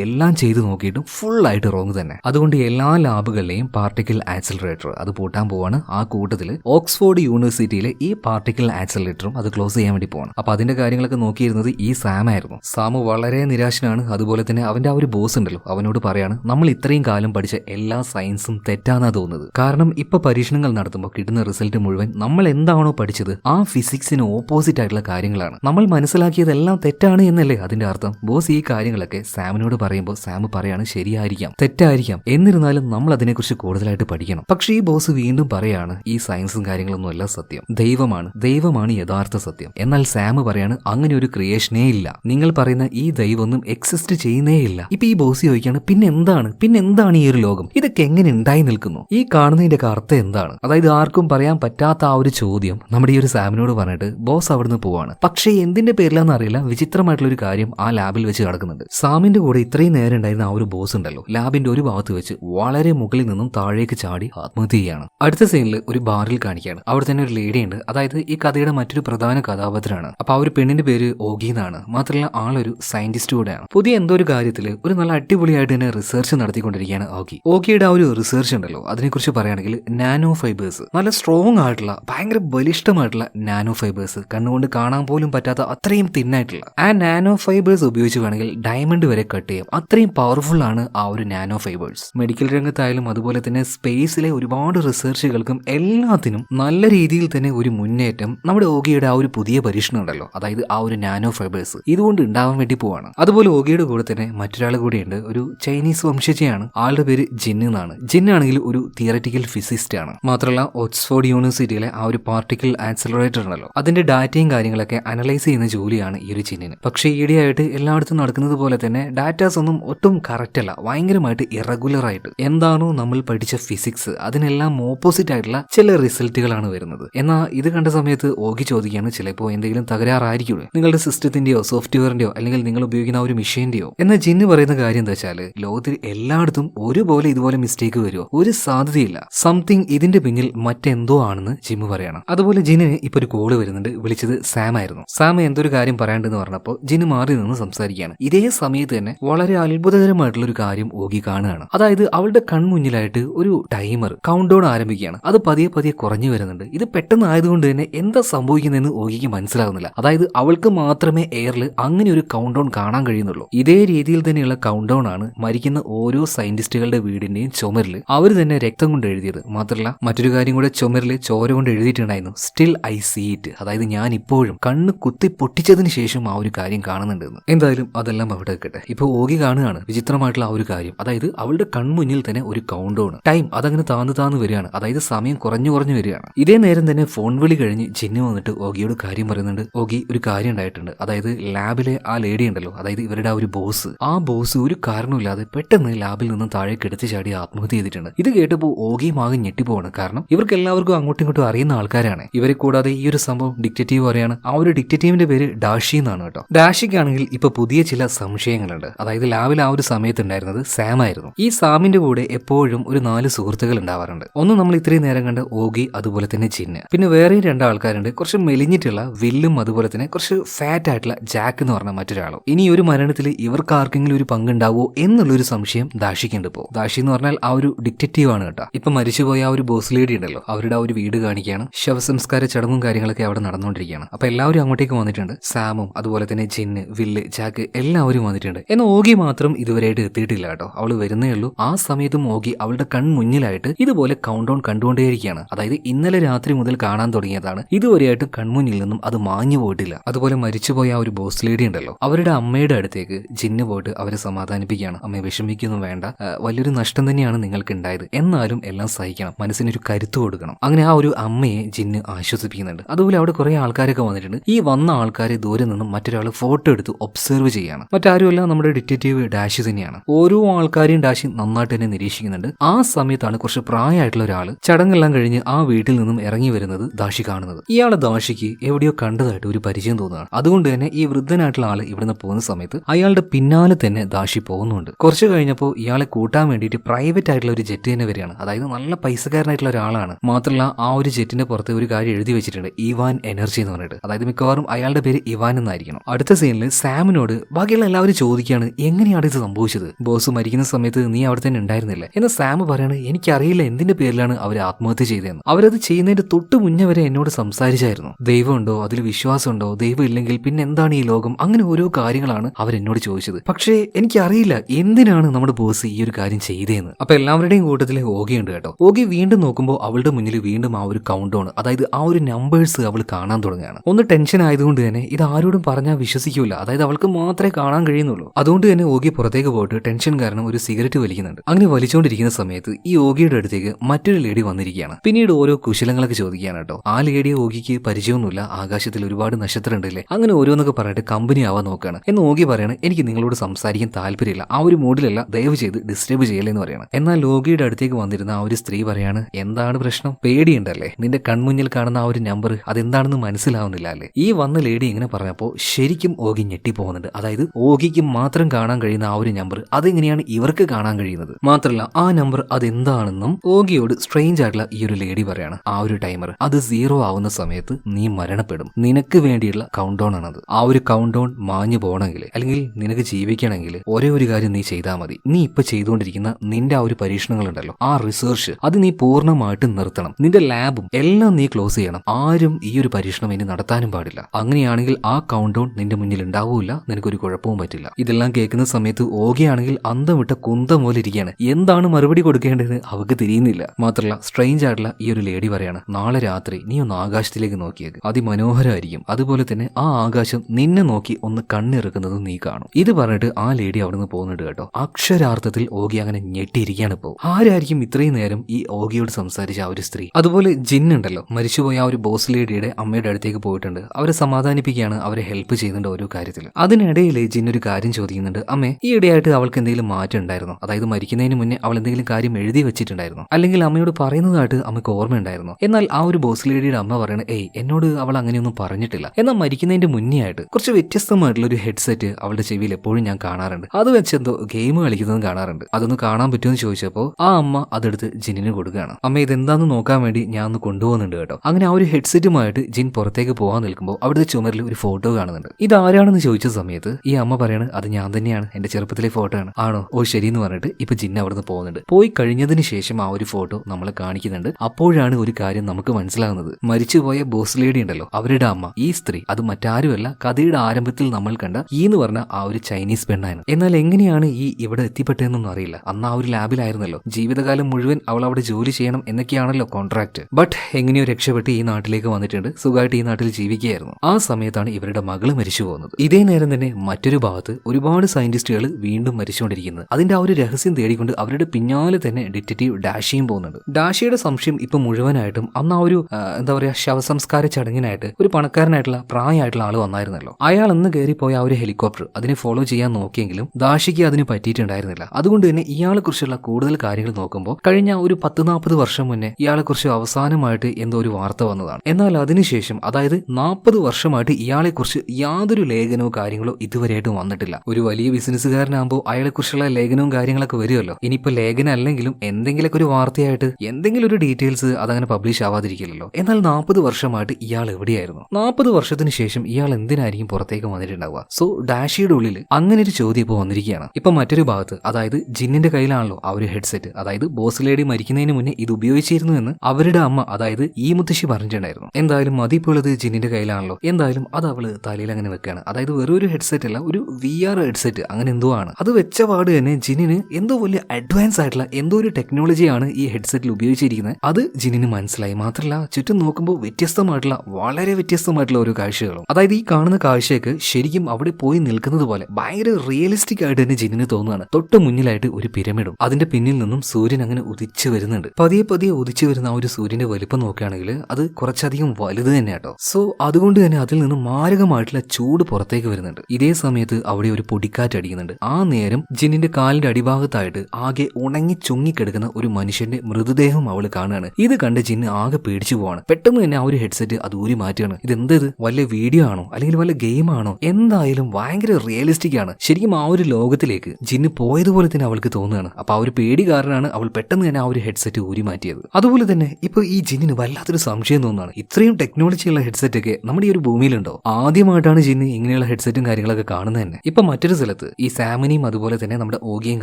എല്ലാം ചെയ്തു നോക്കിയിട്ടും ഫുൾ ആയിട്ട് റോങ് തന്നെ. അതുകൊണ്ട് എല്ലാ ലാബുകളിലെയും പാർട്ടിക്കിൾ ആക്സിലറേറ്റർ അത് പൂട്ടാൻ പോവാണ്. ആ കൂട്ടത്തിൽ ഓക്സ്ഫോർഡ് യൂണിവേഴ്സിറ്റിയിലെ ഈ പാർട്ടിക്കൽ ആക്സലേറ്ററും അത് ക്ലോസ് ചെയ്യാൻ വേണ്ടി പോകണം അപ്പൊ അതിന്റെ കാര്യങ്ങളൊക്കെ നോക്കിയിരുന്നത് ഈ സാം ആയിരുന്നു. സാം വളരെ നിരാശനാണ്. അതുപോലെ തന്നെ അവന്റെ ആ ഒരു ബോസ് ഉണ്ടല്ലോ അവനോട് പറയാണ് നമ്മൾ ഇത്രയും കാലം പഠിച്ച എല്ലാ സയൻസും തെറ്റാന്നാ തോന്നുന്നത്. കാരണം ഇപ്പൊ പരീക്ഷണങ്ങൾ നടത്തുമ്പോൾ കിട്ടുന്ന റിസൾട്ട് മുഴുവൻ നമ്മൾ എന്താണോ പഠിച്ചത് ആ ഫിസിക്സിന് ഓപ്പോസിറ്റ് ആയിട്ടുള്ള കാര്യങ്ങളാണ്. നമ്മൾ മനസ്സിലാക്കിയതെല്ലാം തെറ്റാണ് എന്നല്ലേ അതിന്റെ അർത്ഥം? ബോസ് ഈ കാര്യങ്ങളൊക്കെ സാമിനോട് പറയുമ്പോൾ സാം പറയാണ് ശരിയായിരിക്കാം തെറ്റായിരിക്കാം. എന്നിരുന്നാലും നമ്മൾ അതിനെക്കുറിച്ച് കൂടുതലായിട്ട് പഠിക്കണം. പക്ഷേ ഈ ബോസ് വീണ്ടും പറയാണ് ഈ സയൻസും കാര്യങ്ങളൊന്നും അല്ല സത്യം. ദൈവമാണ്. ദൈവമാണ് യഥാർത്ഥ സത്യം. എന്നാൽ സാം പറയാണ് അങ്ങനെ ഒരു ക്രിയേഷനേ ഇല്ല. നിങ്ങൾ പറയുന്ന ഈ ദൈവമൊന്നും എക്സിസ്റ്റ് ചെയ്യുന്നേ ഇല്ല. ഇപ്പൊ ഈ ബോസ് ചോദിക്കാണ് പിന്നെ എന്താണ് പിന്നെ എന്താണ് ഈ ഒരു ലോകം? ഇതൊക്കെ എങ്ങനെ ഉണ്ടായി നിൽക്കുന്നു? ഈ കാണുന്നതിന്റെ അർത്ഥം എന്താണ്? അതായത് ആർക്കും പറയാൻ പറ്റാത്ത ആ ഒരു ചോദ്യം നമ്മുടെ ഈ ഒരു സാമിനോട് പറഞ്ഞിട്ട് ബോസ് അവിടുന്ന് പോവാണ്. പക്ഷേ എന്തിന്റെ പേരിലാന്ന് അറിയില്ല. വിചിത്രമായിട്ടുള്ള ഒരു കാര്യം ആ ലാബിൽ വെച്ച് നടക്കുന്നുണ്ട്. സാമിന്റെ കൂടെ ഇത്രയും നേരം ഉണ്ടായിരുന്ന ആ ഒരു ബോസ് ഉണ്ടല്ലോ. ലാബിന്റെ ഒരു ഭാഗത്ത് വെച്ച് വളരെ മുകളിൽ നിന്നും താഴേക്ക് ചാടി ആത്മഹത്യ ചെയ്യാണ് അടുത്ത സീനിൽ ഒരു ബാറിൽ കാണിക്കുകയാണ്. അവിടെ തന്നെ ഒരു ലേഡി ഉണ്ട്. അതായത് ഈ കഥയുടെ മറ്റൊരു പ്രധാന കഥാപാത്രമാണ്. അപ്പൊ ആ ഒരു പെണ്ണിന്റെ പേര് ഓഗി എന്നാണ്. മാത്രമല്ല ആളൊരു സയന്റിസ്റ്റ് കൂടെയാണ്. പുതിയ എന്തോ ഒരു കാര്യത്തിൽ ഒരു നല്ല അടിപൊളിയായിട്ട് തന്നെ റിസർച്ച് നടത്തിക്കൊണ്ടിരിക്കുകയാണ് ഓഗി. ഓഗിയുടെ ആ ഒരു റിസർച്ച് ഉണ്ടല്ലോ അതിനെക്കുറിച്ച് പറയുകയാണെങ്കിൽ നാനോ ഫൈബേഴ്സ് നല്ല സ്ട്രോങ് ആയിട്ടുള്ള ഭയങ്കര ബലിഷ്ഠമായിട്ടുള്ള നാനോ ഫൈബേഴ്സ് കണ്ണുകൊണ്ട് കാണാൻ പോലും പറ്റാത്ത അത്രയും തിന്നായിട്ടുള്ള ആ നാനോ ഫൈബേഴ്സ് ഉപയോഗിച്ച് വേണമെങ്കിൽ ഡയമണ്ട് വരെ കട്ട് ചെയ്യാം. അത്രയും പവർഫുൾ ആണ് ആ ഒരു നാനോ ഫൈബേഴ്സ് മെഡിക്കൽ രംഗത്തായാലും അതുപോലെ തന്നെ സ്പേസിലെ ഒരുപാട് റിസർച്ചുകൾക്കും എല്ലാത്തിനും നല്ല രീതിയിൽ തന്നെ ഒരു മുന്നേറ്റം നമ്മുടെ ഓഗിയുടെ ആ ഒരു പുതിയ പരീക്ഷണം ഉണ്ടല്ലോ. അതായത് ആ ഒരു നാനോ ഫൈബേഴ്സ് ഇതുകൊണ്ട് ഉണ്ടാവാൻ വേണ്ടി പോവാണ്. അതുപോലെ ഓഗിയുടെ കൂടെ തന്നെ മറ്റൊരാൾ കൂടിയുണ്ട്. ഒരു ചൈനീസ് വംശജയാണ്. ആളുടെ പേര് ജിൻ എന്നാണ്. ജിൻ ആണെങ്കിൽ ഒരു തിയററ്റിക്കൽ ഫിസിസ്റ്റ് ആണ്. മാത്രമല്ല ഓക്സ്ഫോർഡ് യൂണിവേഴ്സിറ്റിയിലെ ആ ഒരു പാർട്ടിക്കൽ ആക്സലറേറ്റർ ഉണ്ടല്ലോ. അതിന്റെ ഡാറ്റയും കാര്യങ്ങളൊക്കെ അനലൈസ് ചെയ്യുന്ന ജോലിയാണ് ഈ ഒരു ജിന്നിന്. പക്ഷേ ഈയിടെയായിട്ട് എല്ലായിടത്തും നടക്കുന്നത് പോലെ തന്നെ ഡാറ്റാസ് ഒന്നും ഒട്ടും കറക്റ്റ് അല്ല. ഭയങ്കരമായിട്ട് ഇറഗുലർ ആയിട്ട്. എന്താണോ നമ്മൾ പഠിച്ച ഫിസിക്സ് അതിനെല്ലാം ഓപ്പോസിറ്റ് ആയിട്ടുള്ള ചില റിസൾട്ടുകളാണ് വരുന്നത്. എന്നാൽ ഇത് കണ്ട സമയത്ത് ഓഗി ചോദിക്കുകയാണ് ചിലപ്പോൾ എന്തെങ്കിലും തകരാറായിരിക്കും നിങ്ങളുടെ സിസ്റ്റത്തിന്റെയോ സോഫ്റ്റ്വെയറിന്റെയോ അല്ലെങ്കിൽ നിങ്ങൾ ഉപയോഗിക്കുന്ന ഒരു മെഷീന്റെയോ? എന്നാൽ ജിന്ന് പറയുന്ന കാര്യം എന്താ വെച്ചാൽ ലോകത്തിൽ എല്ലായിടത്തും ഒരുപോലെ ഇതുപോലെ മിസ്റ്റേക്ക് വരുമോ ഒരു സാധ്യതയില്ല. സംതിങ് ഇതിന്റെ പിന്നിൽ മറ്റെന്തോ ആണെന്ന് ജിമ്മ് പറയണം. അതുപോലെ ജിന്നിന് ഇപ്പൊ ഒരു കോൾ വരുന്നുണ്ട് വിളിച്ചത് സാം ആയിരുന്നു. സാം എന്തൊരു കാര്യം പറയാണ്ടെന്ന് പറഞ്ഞപ്പോൾ ജിന്ന് മാറി നിന്ന് സംസാരിക്കുകയാണ്. ഇതേ സമയത്ത് തന്നെ വളരെ അത്ഭുതകരമായിട്ടുള്ള ഒരു കാര്യം ഓഗി കാണുകയാണ്. അതായത് അവളുടെ കൺമുന്നിലായിട്ട് ഒരു ടൈമർ കൗണ്ട് ഡൗൺ ആരംഭിക്കുകയാണ്. അത് പതിയെ പതിയെ കുറഞ്ഞു വരുന്നുണ്ട്. ഇത് പെട്ടെന്ന് ആയതുകൊണ്ട് തന്നെ എന്താ സംഭവിക്കുന്നതെന്ന് ഓഗിക്ക് മനസ്സിലാകുന്നില്ല. അതായത് അവൾക്ക് മാത്രമേ എയറിൽ അങ്ങനെ ഒരു കൗണ്ട് ഡൗൺ കാണാൻ കഴിയുന്നുള്ളൂ. ഇതേ രീതിയിൽ തന്നെയുള്ള കൗണ്ട് ഡൗൺ ആണ് മരിക്കുന്ന ഓരോ സയന്റിസ്റ്റുകളുടെ വീടിന്റെയും ചുമരിൽ അവർ തന്നെ രക്തം കൊണ്ട് എഴുതിയത്. മാത്രമല്ല മറ്റൊരു കാര്യം കൂടെ ചുമരിൽ ചോര കൊണ്ട് എഴുതിയിട്ടുണ്ടായിരുന്നു. സ്റ്റിൽ ഐ സീ ഇറ്റ് അതായത് ഞാൻ ഇപ്പോഴും കണ്ണ് കുത്തി പൊട്ടിച്ചതിന് ശേഷം ആ ഒരു കാര്യം കാണുന്നുണ്ടെന്ന്. എന്തായാലും അതെല്ലാം അവിടെ വെക്കട്ടെ ഇപ്പൊ ഓഗി കാണുകയാണ്. വിചിത്രമായിട്ടുള്ള ആ ഒരു കാര്യം. അതായത് അവളുടെ കൺമുന്നിൽ തന്നെ ഒരു കൗണ്ട് ഡൗൺ ടൈം അതങ്ങനെ താന്ന് താന്ന് വരികയാണ്. അതായത് സമയം കുറഞ്ഞു കുറഞ്ഞു വരികയാണ്. ഇതേ നേരം തന്നെ ഫോൺ വിളി കഴിഞ്ഞ് ജിന്നു വന്നിട്ട് ഓഗിയോട് കാര്യം പറയുന്നുണ്ട്. ഓഗി ഒരു കാര്യം ഉണ്ടായിട്ടുണ്ട്. അതായത് ലാബിലെ ആ ലേഡി ഉണ്ടല്ലോ. അതായത് ഇവരുടെ ആ ഒരു ബോസ് ആ ബോസ് ഒരു കാരണമില്ലാതെ പെട്ടെന്ന് ലാബിൽ നിന്ന് താഴേക്ക് കെടുത്തി ചാടി ആത്മഹത്യ ചെയ്തിട്ടുണ്ട്. ഇത് കേട്ടപ്പോൾ ഓഗിയും ആകെ ഞെട്ടിപ്പോവാണ്. കാരണം ഇവർക്ക് എല്ലാവർക്കും അങ്ങോട്ടും ഇങ്ങോട്ടും അറിയുന്ന ആൾക്കാരാണ്. ഇവരെ കൂടാതെ ഈ ഒരു സംഭവം ഡിക്റ്റേറ്റീവ് പറയാണ് ആ ഒരു ഡിക്റ്റേറ്റീവിന്റെ പേര് ഡാഷി എന്നാണ് കേട്ടോ. ഡാഷിക്കാണെങ്കിൽ ഇപ്പൊ പുതിയ ചില സംശയങ്ങളുണ്ട്. അതായത് ലാബിൽ ആ ഒരു സമയത്ത് ഉണ്ടായിരുന്നത് സാം ആയിരുന്നു. ഈ സാമിന്റെ കൂടെ എപ്പോഴും ഒരു നാല് സുഹൃത്തുക്കൾ ഉണ്ടാവാറുണ്ട്. ഒന്ന് നമ്മൾ ഇത്രയും നേരം കണ്ട ഓഗി അതുപോലെ തന്നെ ചിന്ന് പിന്നെ വേറെയും രണ്ട് ആൾക്കാരുണ്ട് കുറച്ച് മെലിഞ്ഞിട്ടുള്ള വില്ലും അതുപോലെ തന്നെ കുറച്ച് ഫാറ്റ് ആയിട്ടുള്ള ജാക്ക് എന്ന് പറഞ്ഞ മറ്റൊരാളും. ഇനി ഒരു മരണത്തിൽ ഇവർക്ക് ആർക്കെങ്കിലും ഒരു പങ്കുണ്ടാവോ എന്നുള്ളൊരു സംശയം ദാഷിക്കുണ്ട് ഇപ്പോ. ദാഷി എന്ന് പറഞ്ഞാൽ ആ ഒരു ഡിക്റ്റേറ്റീവ് ആണ് കേട്ടോ. ഇപ്പൊ മരിച്ചുപോയ ആ ഒരു ബോസ് ലേഡി ഉണ്ടല്ലോ. അവരുടെ ആ ഒരു വീട് കാണിക്കുകയാണ്. ശവസംസ്കാര ചടങ്ങും കാര്യങ്ങളൊക്കെ അവിടെ നടന്നുകൊണ്ടിരിക്കുകയാണ്. അപ്പൊ എല്ലാവരും അങ്ങോട്ടേക്ക് വന്നിട്ടുണ്ട്. സാമും അതുപോലെ തന്നെ ജിന്ന് വില്ല് ജാക്ക് എല്ലാവരും വന്നിട്ടുണ്ട്. എന്നാൽ ഓഗി മാത്രം ഇതുവരെയായിട്ട് എത്തിയിട്ടില്ല കേട്ടോ. അവൾ വരുന്നേ ഉള്ളൂ. ആ സമയത്തും ഓഗി അവളുടെ കൺമുന്നിലായിട്ട് ഇതുപോലെ കൗണ്ട് ഡൗൺ കണ്ടുകൊണ്ടേയിരിക്കുകയാണ്. അതായത് ഇന്നലെ രാത്രി മുതൽ കാണാൻ തുടങ്ങിയതാണ്. ഇതുവരെയായിട്ട് കൺമുന്നിൽ നിന്നും അത് മാഞ്ഞു പോയിട്ടില്ല. അതുപോലെ മരിച്ചുപോയ ആ ഒരു ബോസ് ലേഡി ഉണ്ടല്ലോ. അവരുടെ അമ്മയുടെ അടുത്തേക്ക് ജിന്ന് പോയിട്ട് അവരെ സമാധാനിപ്പിക്കുകയാണ്. അമ്മയെ വിഷമിക്കൊന്നും വേണ്ട. വലിയൊരു നഷ്ടം തന്നെയാണ് നിങ്ങൾക്ക് ഉണ്ടായത് എന്നാലും എല്ലാം സഹിക്കണം. മനസ്സിനൊരു കരുത്ത് കൊടുക്കണം. അങ്ങനെ ആ ഒരു അമ്മയെ ജിന്ന് ആശ്വസിപ്പിക്കുന്നുണ്ട്. അതുപോലെ അവിടെ കുറെ ആൾക്കാരൊക്കെ വന്നിട്ടുണ്ട്. ഈ വന്ന ആൾക്കാരെ ദൂരെ നിന്നും മറ്റൊരാൾ ഫോട്ടോ എടുത്ത് ഒബ്സർവ് ചെയ്യാണ് മറ്റാരുമല്ല നമ്മുടെ ഡിറ്റക്റ്റീവ് ഡാഷ് തന്നെയാണ്. ഓരോ ആൾക്കാരെയും ഡാഷ് നന്നായിട്ട് തന്നെ നിരീക്ഷിക്കുന്നുണ്ട്. ആ സമയത്താണ് കുറച്ച് പ്രായമായിട്ടുള്ള ഒരാൾ ചടങ്ങെല്ലാം കഴിഞ്ഞ് ആ വീട്ടിൽ നിന്നും ഇറങ്ങി വരുന്നത് ദാഷി കാണുന്നത്. ഇയാളെ ദാഷിക്ക് എവിടെയോ കണ്ടതായിട്ട് ഒരു പരിചയം തോന്നുകയാണ്. അതുകൊണ്ട് തന്നെ ഈ വൃദ്ധനായിട്ടുള്ള ആൾ ഇവിടുന്ന് പോകുന്ന സമയത്ത് അയാളുടെ പിന്നാലെ തന്നെ ദാഷി പോകുന്നുണ്ട്. കുറച്ച് കഴിഞ്ഞപ്പോൾ ഇയാളെ കൂട്ടാൻ വേണ്ടിയിട്ട് പ്രൈവറ്റ് ആയിട്ടുള്ള ഒരു ജെറ്റ് തന്നെ വരികയാണ്. അതായത് നല്ല പൈസക്കാരനായിട്ടുള്ള ഒരാളാണ്. മാത്രമല്ല ആ ഒരു ജെറ്റിന്റെ പുറത്ത് ഒരു കാര്യം എഴുതി വെച്ചിട്ടുണ്ട്. ഇവാൻ എനർജി എന്ന് പറഞ്ഞിട്ട്. അതായത് മിക്കവാറും അയാളുടെ പേര് ഇവാൻ എന്നായിരിക്കണം. അടുത്ത സീനിൽ സാമിനോട് ബാക്കിയുള്ള എല്ലാവരും ചോദിക്കുകയാണ് എങ്ങനെയാണ് ഇത് സംഭവിച്ചത്? ബോസ് മരിക്കുന്ന സമയത്ത് നീ അവിടെ തന്നെ ഉണ്ടായിരുന്നില്ല? എന്ന് സാം പറയാണ് എനിക്കറിയില്ല. എന്തിന്റെ പേരിലാണ് അവർ ആത്മഹത്യ ചെയ്തതെന്ന് അവരത് ചെയ്യുന്നതിന്റെ തൊട്ട് മുന്നേ വരെ എന്നോട് സംസാരിച്ചായിരുന്നു. ദൈവമുണ്ടോ? അതിൽ വിശ്വാസമുണ്ടോ? ദൈവം ഇല്ലെങ്കിൽ പിന്നെ എന്താണ് ഈ ലോകം? അങ്ങനെ ഓരോ കാര്യങ്ങളാണ് അവരെന്നോട് ചോദിച്ചത്. പക്ഷേ എനിക്കറിയില്ല എന്തിനാണ് നമ്മുടെ ബോസ് ഈ ഒരു കാര്യം ചെയ്തതെന്ന് അപ്പൊ എല്ലാവരുടെയും കൂട്ടത്തിൽ ഓഗിയുണ്ട് കേട്ടോ. ഓഗി വീണ്ടും നോക്കുമ്പോൾ അവളുടെ മുന്നിൽ വീണ്ടും ആ ഒരു കൗണ്ട് അതായത് ആ ഒരു നമ്പേഴ്സ് അവൾ കാണാൻ തുടങ്ങുകയാണ്. ഒന്ന് ടെൻഷൻ ആയതുകൊണ്ട് തന്നെ ഇത് ആരോടും പറഞ്ഞാൽ വിശ്വസിക്കൂല. അതായത് അവൾക്ക് മാത്രമേ കാണാൻ കഴിയുന്നുള്ളൂ. അതുകൊണ്ട് തന്നെ ഓഗി പുറത്തേക്ക് പോയിട്ട് ടെൻഷൻ കാരണം ഒരു സിഗരറ്റ് വലിക്കുന്നുണ്ട്. അങ്ങനെ വലിച്ചുകൊണ്ടിരിക്കുന്ന സമയത്ത് ഈ ഓഗിയുടെ അടുത്തേക്ക് മറ്റൊരു ലേഡി വന്നിരിക്കുകയാണ്. പിന്നീട് ഓരോ കുശലങ്ങളൊക്കെ ചോദിക്കുകയാണ് കേട്ടോ. ആ ലേഡിയെ ഓഗിക്ക് പരിചയമൊന്നുമില്ല. ആകാശത്തിൽ ഒരുപാട് നക്ഷത്രം ഉണ്ടല്ലേ അങ്ങനെ ഓരോന്നൊക്കെ പറഞ്ഞിട്ട് കമ്പനി ആവാൻ നോക്കുകയാണ്. എന്ന് ഓഗി പറയാണ് എനിക്ക് നിങ്ങളോട് സംസാരിക്കാൻ താല്പര്യമില്ല. ആ ഒരു മൂഡിലല്ല ദയവ് ചെയ്ത് ഡിസ്റ്റർബ് ചെയ്യലെന്ന് പറയണം. എന്നാൽ ലോഗിയുടെ അടുത്തേക്ക് വന്നിരുന്ന ആ ഒരു സ്ത്രീ പറയാണ് എന്താണ് പ്രശ്നം? പേടിയുണ്ടല്ലേ? നിന്റെ കൺമുന്നിൽ കാണുന്ന ആ ഒരു നമ്പർ അതെന്താണെന്ന് മനസ്സിലാവുന്നില്ല അല്ലേ? ഈ വന്ന ലേഡി ഇങ്ങനെ പറഞ്ഞപ്പോൾ ശരിക്കും ഓഗി ഞെട്ടിപ്പോകുന്നുണ്ട്. അതായത് ഓഗിക്ക് മാത്രം കാണാൻ കഴിയുന്ന ആ ഒരു നമ്പർ അതെങ്ങനെയാണ് ഇവർക്ക് കാണാൻ കഴിയുന്നത്? മാത്രമല്ല ആ നമ്പർ അതെന്താണെന്നും ഓഗിയോട് സ്ട്രെയിഞ്ച് ആയിട്ടുള്ള ഈ ഒരു ലേഡി പറയാണ് ആ ഒരു ടൈമർ അത് സീറോ ആവുന്ന സമയത്ത് നീ മരണപ്പെടും. നിനക്ക് വേണ്ടിയുള്ള കൗണ്ട് ഡൗൺ ആണത്. ആ ഒരു കൗണ്ട് ഡൗൺ മാഞ്ഞു പോകണമെങ്കിൽ അല്ലെങ്കിൽ നിനക്ക് ജീവിക്കണമെങ്കിൽ ഒരേ ഒരു കാര്യം നീ ചെയ്താൽ മതി. നീ ഇപ്പൊ ചെയ്തുകൊണ്ടിരിക്കുന്ന നിന്റെ ആ ഒരു പരീക്ഷണങ്ങൾ ഉണ്ടല്ലോ ആ റിസർച്ച് അത് നീ പൂർണമായിട്ടും നിർത്തണം. നിന്റെ ലാബും എല്ലാം നീ ക്ലോസ് ചെയ്യണം. ആരും ഈ ഒരു പരീക്ഷണം ഇനി നടത്താനും പാടില്ല. അങ്ങനെയാണെങ്കിൽ ആ കൗണ്ട് ഡൗൺ നിന്റെ മുന്നിൽ ഉണ്ടാവില്ല. നിനക്കൊരു കുഴപ്പവും പറ്റില്ല. ഇതെല്ലാം കേൾക്കുന്ന സമയത്ത് ഓകെയാണെങ്കിൽ അന്തം വിട്ട കുന്തം പോലെ ഇരിക്കുകയാണ്. എന്താണ് മറുപടി കൊടുക്കേണ്ടതെന്ന് അവക്ക് തിരിയുന്നില്ല. മാത്രമല്ല സ്ട്രെയിഞ്ച് ആയിട്ടുള്ള ഈ ഒരു ലേഡി പറയാണ് നാളെ രാത്രി നീ ഒന്ന് ആകാശത്തിലേക്ക് നോക്കിയേക്ക്. അതിമനോഹരമായിരിക്കും. അതുപോലെ തന്നെ ആ ആകാശം നിന്നെ നോക്കി ഒന്ന് കണ്ണിറക്കുന്നതും നീ കാണും. ഇത് പറഞ്ഞിട്ട് ആ ലേഡി അവിടെ നിന്ന് പോകുന്നുണ്ട് കേട്ടോ. അക്ഷരാർത്ഥത്തിൽ ഓഗി അങ്ങനെ ഞെട്ടിയിരിക്കുകയാണ് ഇപ്പോൾ. ആരായിരിക്കും ഇത്രയും നേരം ഈ ഓഗിയോട് സംസാരിച്ച ആ ഒരു സ്ത്രീ? അതുപോലെ ജിന്നുണ്ടല്ലോ മരിച്ചുപോയ ആ ഒരു ബോസ് ലേഡിയുടെ അമ്മയുടെ അടുത്തേക്ക് പോയിട്ടുണ്ട്. അവരെ സമാധാനിപ്പിക്കുകയാണ് അവരെ ഹെൽപ്പ് ചെയ്യുന്നുണ്ട് ഓരോ കാര്യത്തിൽ. അതിനിടയിൽ ജിൻ ഒരു കാര്യം ചോദിക്കുന്നുണ്ട്. അമ്മേ ഈ ഇടയായിട്ട് അവൾക്ക് എന്തെങ്കിലും മാറ്റം ഉണ്ടായിരുന്നോ? അതായത് മരിക്കുന്നതിന് മുന്നേ അവൾ എന്തെങ്കിലും കാര്യം എഴുതി വെച്ചിട്ടുണ്ടായിരുന്നു? അല്ലെങ്കിൽ അമ്മയോട് പറയുന്നതായിട്ട് അമ്മയ്ക്ക് ഓർമ്മയുണ്ടായിരുന്നു. എന്നാൽ ആ ഒരു ബോസ് ലേഡിയുടെ അമ്മ പറയണ ഏയ് എന്നോട് അവൾ അങ്ങനെയൊന്നും പറഞ്ഞിട്ടില്ല. എന്നാൽ മരിക്കുന്നതിന്റെ മുന്നേ ആയിട്ട് കുറച്ച് വ്യത്യസ്തമായിട്ടുള്ള ഒരു ഹെഡ്സെറ്റ് അവളുടെ ചെവിയിൽ എപ്പോഴും ഞാൻ കാണാറുണ്ട്. അത് വെച്ച് എന്തോ ഗെയിം കളിക്കുന്നതും കാണാറുണ്ട്. അതൊന്ന് കാണാൻ പറ്റുമെന്ന് ചോദിച്ചപ്പോൾ ആ അമ്മ അതെടുത്ത് ജിനിന് കൊടുക്കുകയാണ്. അമ്മ ഇതെന്താന്ന് നോക്കാൻ വേണ്ടി ഞാൻ ഒന്ന് കൊണ്ടുപോകുന്നുണ്ട് കേട്ടോ. അങ്ങനെ ആ ഒരു ഹെഡ്സെറ്റുമായിട്ട് ജിൻ പുറത്തേക്ക് പോകാൻ നിൽക്കുമ്പോൾ അവിടുത്തെ ചുമരിൽ ഒരു ഫോട്ടോ കാണുന്നുണ്ട്. ഇത് ആരാണെന്ന് ചോദിച്ച സമയത്ത് ഈ അമ്മ പറയാണ് അത് ഞാൻ തന്നെയാണ്. എന്റെ ചെറുപ്പത്തിലെ ഫോട്ടോ ആണ്. ആണോ? ഓ ശരി എന്ന് പറഞ്ഞിട്ട് ഇപ്പൊ ജിൻ അവിടുന്ന് പോകുന്നുണ്ട്. പോയി കഴിഞ്ഞതിന് ശേഷം ആ ഒരു ഫോട്ടോ നമ്മളെ കാണിക്കുന്നുണ്ട്. അപ്പോഴാണ് ഒരു കാര്യം നമുക്ക് മനസ്സിലാകുന്നത്. മരിച്ചുപോയ ബോസ് ലേഡി ഉണ്ടല്ലോ അവരുടെ അമ്മ. ഈ സ്ത്രീ അത് മറ്റാരുമല്ല കഥയുടെ ആരംഭത്തിൽ നമ്മൾ കണ്ട ഈ എന്ന് പറഞ്ഞ ആ ഒരു ചൈനീസ് പെണ്ണാണ്. എന്നാൽ എങ്ങനെയാണ് ഈ ഇവിടെ എത്തിപ്പെട്ടതെന്നൊന്നും അറിയില്ല. അന്ന് ആ ഒരു ലാബിലായിരുന്നല്ലോ. ജീവിതകാലം മുഴുവൻ അവൾ അവിടെ ജോലി ചെയ്യണം എന്നൊക്കെയാണല്ലോ കോൺട്രാക്ട്. ബട്ട് എങ്ങനെയോ രക്ഷപ്പെട്ട് ഈ നാട്ടിലേക്ക് വന്നിട്ടുണ്ട്. സുഖമായിട്ട് ഈ നാട്ടിൽ ജീവിക്കുകയായിരുന്നു. ആ സമയത്താണ് ഇവരുടെ മകൾ മരിച്ചു പോകുന്നത്. ഇതേ നേരം തന്നെ മറ്റൊരു ഭാഗത്ത് ഒരുപാട് സയന്റിസ്റ്റുകൾ വീണ്ടും മരിച്ചുകൊണ്ടിരിക്കുന്നത്. അതിന്റെ ആ ഒരു രഹസ്യം തേടിക്കൊണ്ട് അവരുടെ പിന്നാലെ തന്നെ ഡിറ്റക്റ്റീവ് ഡാഷിയും പോകുന്നുണ്ട്. ഡാഷിയുടെ സംശയം ഇപ്പൊ മുഴുവനായിട്ടും അന്ന് ആ ഒരു എന്താ പറയാ ശവസംസ്കാര ചടങ്ങിനായിട്ട് ഒരു പണക്കാരനായിട്ടുള്ള പ്രായമായിട്ടുള്ള ആൾ വന്നായിരുന്നല്ലോ. അയാൾ അന്ന് കയറിപ്പോയ ആ ഒരു ഹെലികോപ്റ്റർ അതിനെ ഫോളോ ചെയ്യാൻ നോക്കിയെങ്കിലും ദാഷിക്ക് അതിന് പറ്റിയിട്ടുണ്ടായിരുന്നില്ല. അതുകൊണ്ട് തന്നെ ഇയാളെ കുറിച്ചുള്ള കൂടുതൽ കാര്യങ്ങൾ നോക്കുമ്പോൾ കഴിഞ്ഞ ഒരു പത്ത് നാൽപ്പത് വർഷം മുന്നേ ഇയാളെ കുറിച്ച് അവസാനമായിട്ട് എന്തോ ഒരു വാർത്ത വന്നതാണ്. എന്നാൽ അതിനുശേഷം അതായത് നാൽപ്പത് വർഷമായിട്ട് ഇയാളെ കുറിച്ച് യാതൊരു ലേഖനവും കാര്യങ്ങളോ ഇതുവരെയായിട്ടും വന്നിട്ടില്ല. ഒരു വലിയ ബിസിനസ്സുകാരനാകുമ്പോൾ അയാളെ കുറിച്ചുള്ള ലേഖനവും കാര്യങ്ങളൊക്കെ വരുമല്ലോ. ഇനിയിപ്പോ ലേഖനം അല്ലെങ്കിലും എന്തെങ്കിലുമൊക്കെ ഒരു വാർത്തയായിട്ട് എന്തെങ്കിലും ഒരു ഡീറ്റെയിൽസ് അതങ്ങനെ പബ്ലിഷ് ആവാതിരിക്കില്ലല്ലോ. എന്നാൽ നാൽപ്പത് വർഷമായിട്ട് ഇയാൾ എവിടെയായിരുന്നു? നാൽപ്പത് വർഷത്തിന് ശേഷം ഇയാൾ എന്തിനായിരിക്കും പുറത്തേക്ക് വന്നിട്ടുണ്ടാവുക? സോ ഡാഷിയുടെ ഉള്ളിൽ അങ്ങനെ ഒരു ചോദ്യം ഇപ്പോൾ വന്നിരിക്കുകയാണ്. ഇപ്പൊ മറ്റൊരു ഭാഗത്ത് അതായത് ജിന്നിന്റെ കയ്യിലാണല്ലോ ആ ഒരു ഹെഡ്സെറ്റ്. അതായത് ബോസ് ലേഡി മരിക്കുന്നതിന് മുന്നേ ഇത് ഉപയോഗിച്ചിരുന്നു എന്ന് അവരുടെ അമ്മ അതായത് ഈ മുത്തശ്ശി പറഞ്ഞിട്ടുണ്ടായിരുന്നു. എന്തായാലും മതിപ്പുള്ളത് ജിന്നിന്റെ കയ്യിലാണല്ലോ. എന്തായാലും അത് അവൾ തലയിൽ അങ്ങനെ വെക്കുകയാണ്. അതായത് വെറും ഒരു ഹെഡ്സെറ്റ് അല്ല ഒരു വി ആർ ഹെഡ്സെറ്റ് അങ്ങനെ എന്തോ ആണ്. അത് വെച്ച പാട് തന്നെ ജിന്നിന് എന്തോ വലിയ അഡ്വാൻസ് ആയിട്ടുള്ള എന്തോ ഒരു ടെക്നോളജിയാണ് ഈ ഹെഡ്സെറ്റിൽ ഉപയോഗിച്ചിരിക്കുന്നത്. അത് ജിനിന് മനസ്സിലായി. മാത്രമല്ല ചുറ്റും നോക്കുമ്പോൾ വ്യത്യസ്തമായിട്ടുള്ള വളരെ വ്യത്യസ്തമായിട്ടുള്ള ഒരു കാഴ്ചകളും. അതായത് ഈ കാണുന്ന കാഴ്ചയൊക്കെ ശരിക്കും അവിടെ പോയി നിൽക്കുന്നത് പോലെ ഭയങ്കര റിയലിസ്റ്റിക് ആയിട്ട് തന്നെ ജിനിന് തോന്നുകയാണ്. തൊട്ട് മുന്നിലായിട്ട് ഒരു പിരമിഡും. അതിന്റെ പിന്നിൽ നിന്നും സൂര്യൻ അങ്ങനെ ഉദിച്ചു വരുന്നുണ്ട്. പതിയെ പതിയെ ഉദിച്ചു വരുന്ന ആ ഒരു സൂര്യന്റെ വലിപ്പം നോക്കുകയാണെങ്കിൽ അത് കുറച്ചധികം വലുത് തന്നെ കേട്ടോ. സോ അതുകൊണ്ട് തന്നെ അതിൽ നിന്നും മാരകമായിട്ടുള്ള ചൂട് പുറത്തേക്ക് വരുന്നുണ്ട്. ഇതേ സമയത്ത് അവിടെ ഒരു പൊടിക്കാറ്റ് അടിക്കുന്നുണ്ട്. ആ നേരം ജിന്നിന്റെ കാലിന്റെ അടിഭാഗത്തായിട്ട് ആകെ ഉണങ്ങി ചുങ്ങിക്കിടക്കുന്ന ഒരു മനുഷ്യന്റെ മൃതദേഹം അവൾ കാണുകയാണ്. കാണുകയാണ് ഇത് കണ്ട് ജിന്ന് ആകെ പേടിച്ചു പോവാണ്. പെട്ടെന്ന് തന്നെ ആ ഒരു ഹെഡ്സെറ്റ് അത് ഊരി മാറ്റുകയാണ്. ഇത് എന്തത് വല്ല വീഡിയോ ആണോ? അല്ലെങ്കിൽ വല്ല ഗെയിം ആണോ? എന്തായാലും ഭയങ്കര റിയലിസ്റ്റിക് ആണ്. ശരിക്കും ആ ഒരു ലോകത്തിലേക്ക് ജിന്ന് പോയതുപോലെ തന്നെ അവൾക്ക് തോന്നുകയാണ്. അപ്പൊ ആ ഒരു പേടി കാരണമാണ് അവൾ പെട്ടെന്ന് തന്നെ ആ ഒരു ഹെഡ്സെറ്റ് ഊരി മാറ്റിയത്. അതുപോലെ തന്നെ ഇപ്പൊ ഈ ജിന്നിന് വല്ലാത്തൊരു സംശയം തോന്നുകയാണ്. ഇത്രയും ടെക്നോളജി ഉള്ള ഹെഡ്സെറ്റ് ഒക്കെ നമ്മുടെ ഈ ഒരു ഭൂമിയിലുണ്ടോ? ആദ്യമായിട്ടാണ് ജിന്ന് ഇങ്ങനെയുള്ള ഹെഡ്സെറ്റും കാര്യങ്ങളൊക്കെ കാണുന്നത് തന്നെ. ഇപ്പൊ മറ്റൊരു സ്ഥലത്ത് ഈ സാമിനിയും അതുപോലെ തന്നെ നമ്മുടെ ഓഗിയും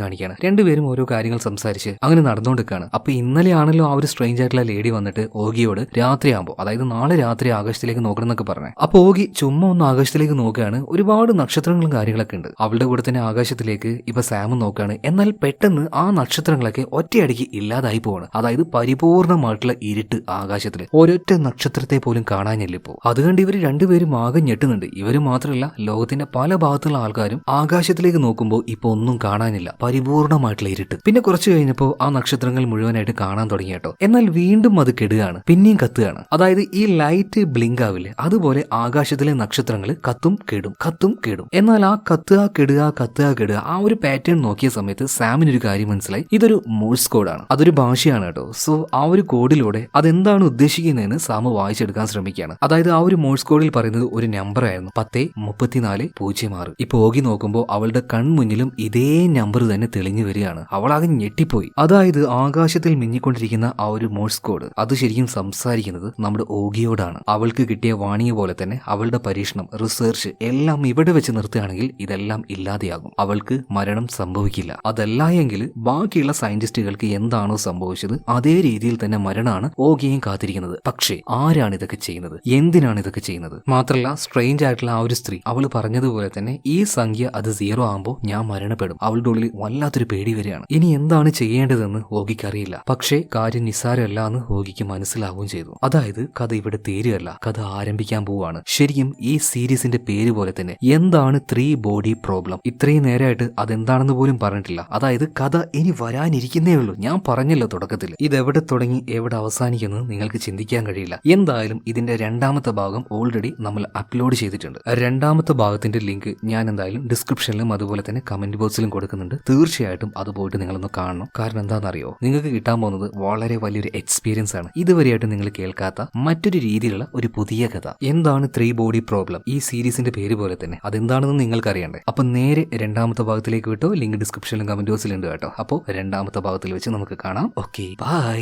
കാണിക്കുകയാണ്. രണ്ടുപേരും ഓരോ കാര്യങ്ങൾ സംസാരിച്ച് അങ്ങനെ നടന്നുകൊണ്ടിരിക്കുകയാണ്. അപ്പൊ ഇന്നലെയാണല്ലോ ആ ഒരു സ്ട്രേഞ്ച് ആയിട്ടുള്ള ലേഡി വന്നിട്ട് ഓഗിയോട് രാത്രിയാകുമ്പോൾ അതായത് നാളെ രാത്രി ആകാശത്തിലേക്ക് നോക്കണം എന്നൊക്കെ പറഞ്ഞു. അപ്പോൾ ഓഗി ചുമ്മാ ഒന്ന് ആകാശത്തിലേക്ക് നോക്കുകയാണ്. ഒരുപാട് നക്ഷത്രങ്ങളും കാര്യങ്ങളൊക്കെ ഉണ്ട്. അവളുടെ കൂടെ തന്നെ ആകാശത്തിലേക്ക് ഇപ്പൊ സാമും നോക്കുകയാണ്. എന്നാൽ പെട്ടെന്ന് ആ നക്ഷത്രങ്ങളൊക്കെ ഒറ്റയടിക്ക് ഇല്ലാതായി പോവാണ്. അതായത് പരിപൂർണമായിട്ടുള്ള ഇരുട്ട് ആകാശത്തിൽ ഒരൊറ്റ നക്ഷത്രത്തെ പോലും കാണാനില്ല ഇപ്പോ. അതുകൊണ്ട് ഇവർ രണ്ടുപേരും ആകെ ഞെട്ടുന്നുണ്ട്. ഇവർ മാത്രമല്ല ലോകത്തിന്റെ പല ഭാഗത്തുള്ള ആൾക്കാരും ആകാശത്തിലേക്ക് നോക്കുമ്പോൾ ഇപ്പൊ ഒന്നും കാണാനില്ല. പരിപൂർണമായിട്ടുള്ള ഇരുട്ട്. പിന്നെ കുറച്ച് കഴിഞ്ഞപ്പോൾ ആ നക്ഷത്രങ്ങൾ മുഴുവനായിട്ട് കാണാൻ തുടങ്ങി കേട്ടോ. വീണ്ടും അത് കെടുകയാണ് പിന്നെയും കത്തുകയാണ്. അതായത് ഈ ലൈറ്റ് ബ്ലിങ്ക് ആവില്ലേ അതുപോലെ ആകാശത്തിലെ നക്ഷത്രങ്ങൾ കത്തും കെടും കത്തും കെടും. എന്നാൽ ആ കത്തുക കെടുക കത്തുക കെടുക ആ ഒരു പാറ്റേൺ നോക്കിയ സമയത്ത് സാമിന് ഒരു കാര്യം മനസ്സിലായി. ഇതൊരു മോഴ്സ് കോഡാണ് അതൊരു ഭാഷയാണ് കേട്ടോ. സോ ആ ഒരു കോഡിലൂടെ അതെന്താണ് ഉദ്ദേശിക്കുന്നതെന്ന് സാമ് വായിച്ചെടുക്കാൻ ശ്രമിക്കുകയാണ്. അതായത് ആ ഒരു മോഴ്സ് കോഡിൽ പറയുന്നത് ഒരു നമ്പർ ആയിരുന്നു. പത്തേ മുപ്പത്തിനാല് പൂജ്യം ആറ്. ഇപ്പൊ ഓകി നോക്കുമ്പോൾ അവളുടെ കൺമുന്നിലും ഇതേ നമ്പർ തന്നെ തെളിഞ്ഞു വരികയാണ്. അവൾ അവളാകെ ഞെട്ടിപ്പോയി. അതായത് ആകാശത്തിൽ മിന്നിക്കൊണ്ടിരിക്കുന്ന ആ ഒരു മോഴ്സ് കോഡ്. അത് ശരിക്കും സംസാരിക്കുന്നത് നമ്മുടെ ഓഗിയോടാണ്. അവൾക്ക് കിട്ടിയ വാണിയ പോലെ തന്നെ അവളുടെ പരീക്ഷണം റിസർച്ച് എല്ലാം ഇവിടെ വെച്ച് നിർത്തുകയാണെങ്കിൽ ഇതെല്ലാം ഇല്ലാതെയാകും. അവൾക്ക് മരണം സംഭവിക്കില്ല. അതല്ല എങ്കിൽ ബാക്കിയുള്ള സയന്റിസ്റ്റുകൾക്ക് എന്താണോ സംഭവിച്ചത് അതേ രീതിയിൽ തന്നെ മരണമാണ് ഓഗിയും കാത്തിരിക്കുന്നത്. പക്ഷേ ആരാണ് ഇതൊക്കെ ചെയ്യുന്നത്? എന്തിനാണ് ഇതൊക്കെ ചെയ്യുന്നത്? മാത്രമല്ല സ്ട്രെയിഞ്ച് ആയിട്ടുള്ള ആ ഒരു സ്ത്രീ. അവൾ പറഞ്ഞതുപോലെ തന്നെ ഈ സംഖ്യ അത് സീറോ ആകുമ്പോൾ ഞാൻ മരണപ്പെടും. അവളുടെ ഉള്ളിൽ വല്ലാത്തൊരു പേടി വരികയാണ്. ഇനി എന്താണ് ചെയ്യേണ്ടതെന്ന് ഓഗിക്കറിയില്ല പക്ഷേ കാര്യം നിസ്സാരമല്ല എന്ന് ഹോഗിക്ക് മനസ്സിലാവുകയും ചെയ്തു. അതായത് കഥ ഇവിടെ തീരുകയല്ല കഥ ആരംഭിക്കാൻ പോവാണ് ശരിക്കും ഈ സീരീസിന്റെ പേര് പോലെ തന്നെ എന്താണ് ത്രീ ബോഡി പ്രോബ്ലം? ഇത്രയും നേരമായിട്ട് അതെന്താണെന്ന് പോലും പറഞ്ഞിട്ടില്ല. അതായത് കഥ ഇനി വരാനിരിക്കുന്നേ ഉള്ളൂ. ഞാൻ പറഞ്ഞല്ലോ തുടക്കത്തിൽ. എവിടെ തുടങ്ങി എവിടെ അവസാനിക്കുന്നത് നിങ്ങൾക്ക് ചിന്തിക്കാൻ കഴിയില്ല. എന്തായാലും ഇതിന്റെ രണ്ടാമത്തെ ഭാഗം ഓൾറെഡി നമ്മൾ അപ്ലോഡ് ചെയ്തിട്ടുണ്ട്. രണ്ടാമത്തെ ഭാഗത്തിന്റെ ലിങ്ക് ഞാൻ എന്തായാലും ഡിസ്ക്രിപ്ഷനിലും അതുപോലെ തന്നെ കമന്റ് ബോക്സിലും കൊടുക്കുന്നുണ്ട്. തീർച്ചയായിട്ടും അത് പോയിട്ട് നിങ്ങളൊന്ന് കാണണം. കാരണം എന്താണെന്നറിയോ? നിങ്ങൾക്ക് കിട്ടാൻ പോകുന്നത് വളരെ വലിയൊരു എക്സ്പീരിയൻസ് ആണ്. ഇതുവരെയായിട്ട് നിങ്ങൾ കേൾക്കാത്ത മറ്റൊരു രീതിയിലുള്ള ഒരു പുതിയ കഥ. എന്താണ് ത്രീ ബോഡി പ്രോബ്ലം ഈ സീരീസിന്റെ പേര് പോലെ തന്നെ. അതെന്താണെന്ന് നിങ്ങൾക്ക് അറിയണ്ടേ അപ്പൊ നേരെ രണ്ടാമത്തെ ഭാഗത്തിലേക്ക് വിട്ടോ? ലിങ്ക് ഡിസ്ക്രിപ്ഷനിലും കമന്റ് ബോക്സിലുണ്ട് കേട്ടോ. അപ്പോൾ രണ്ടാമത്തെ ഭാഗത്തിൽ വെച്ച് നമുക്ക് കാണാം. Okay bye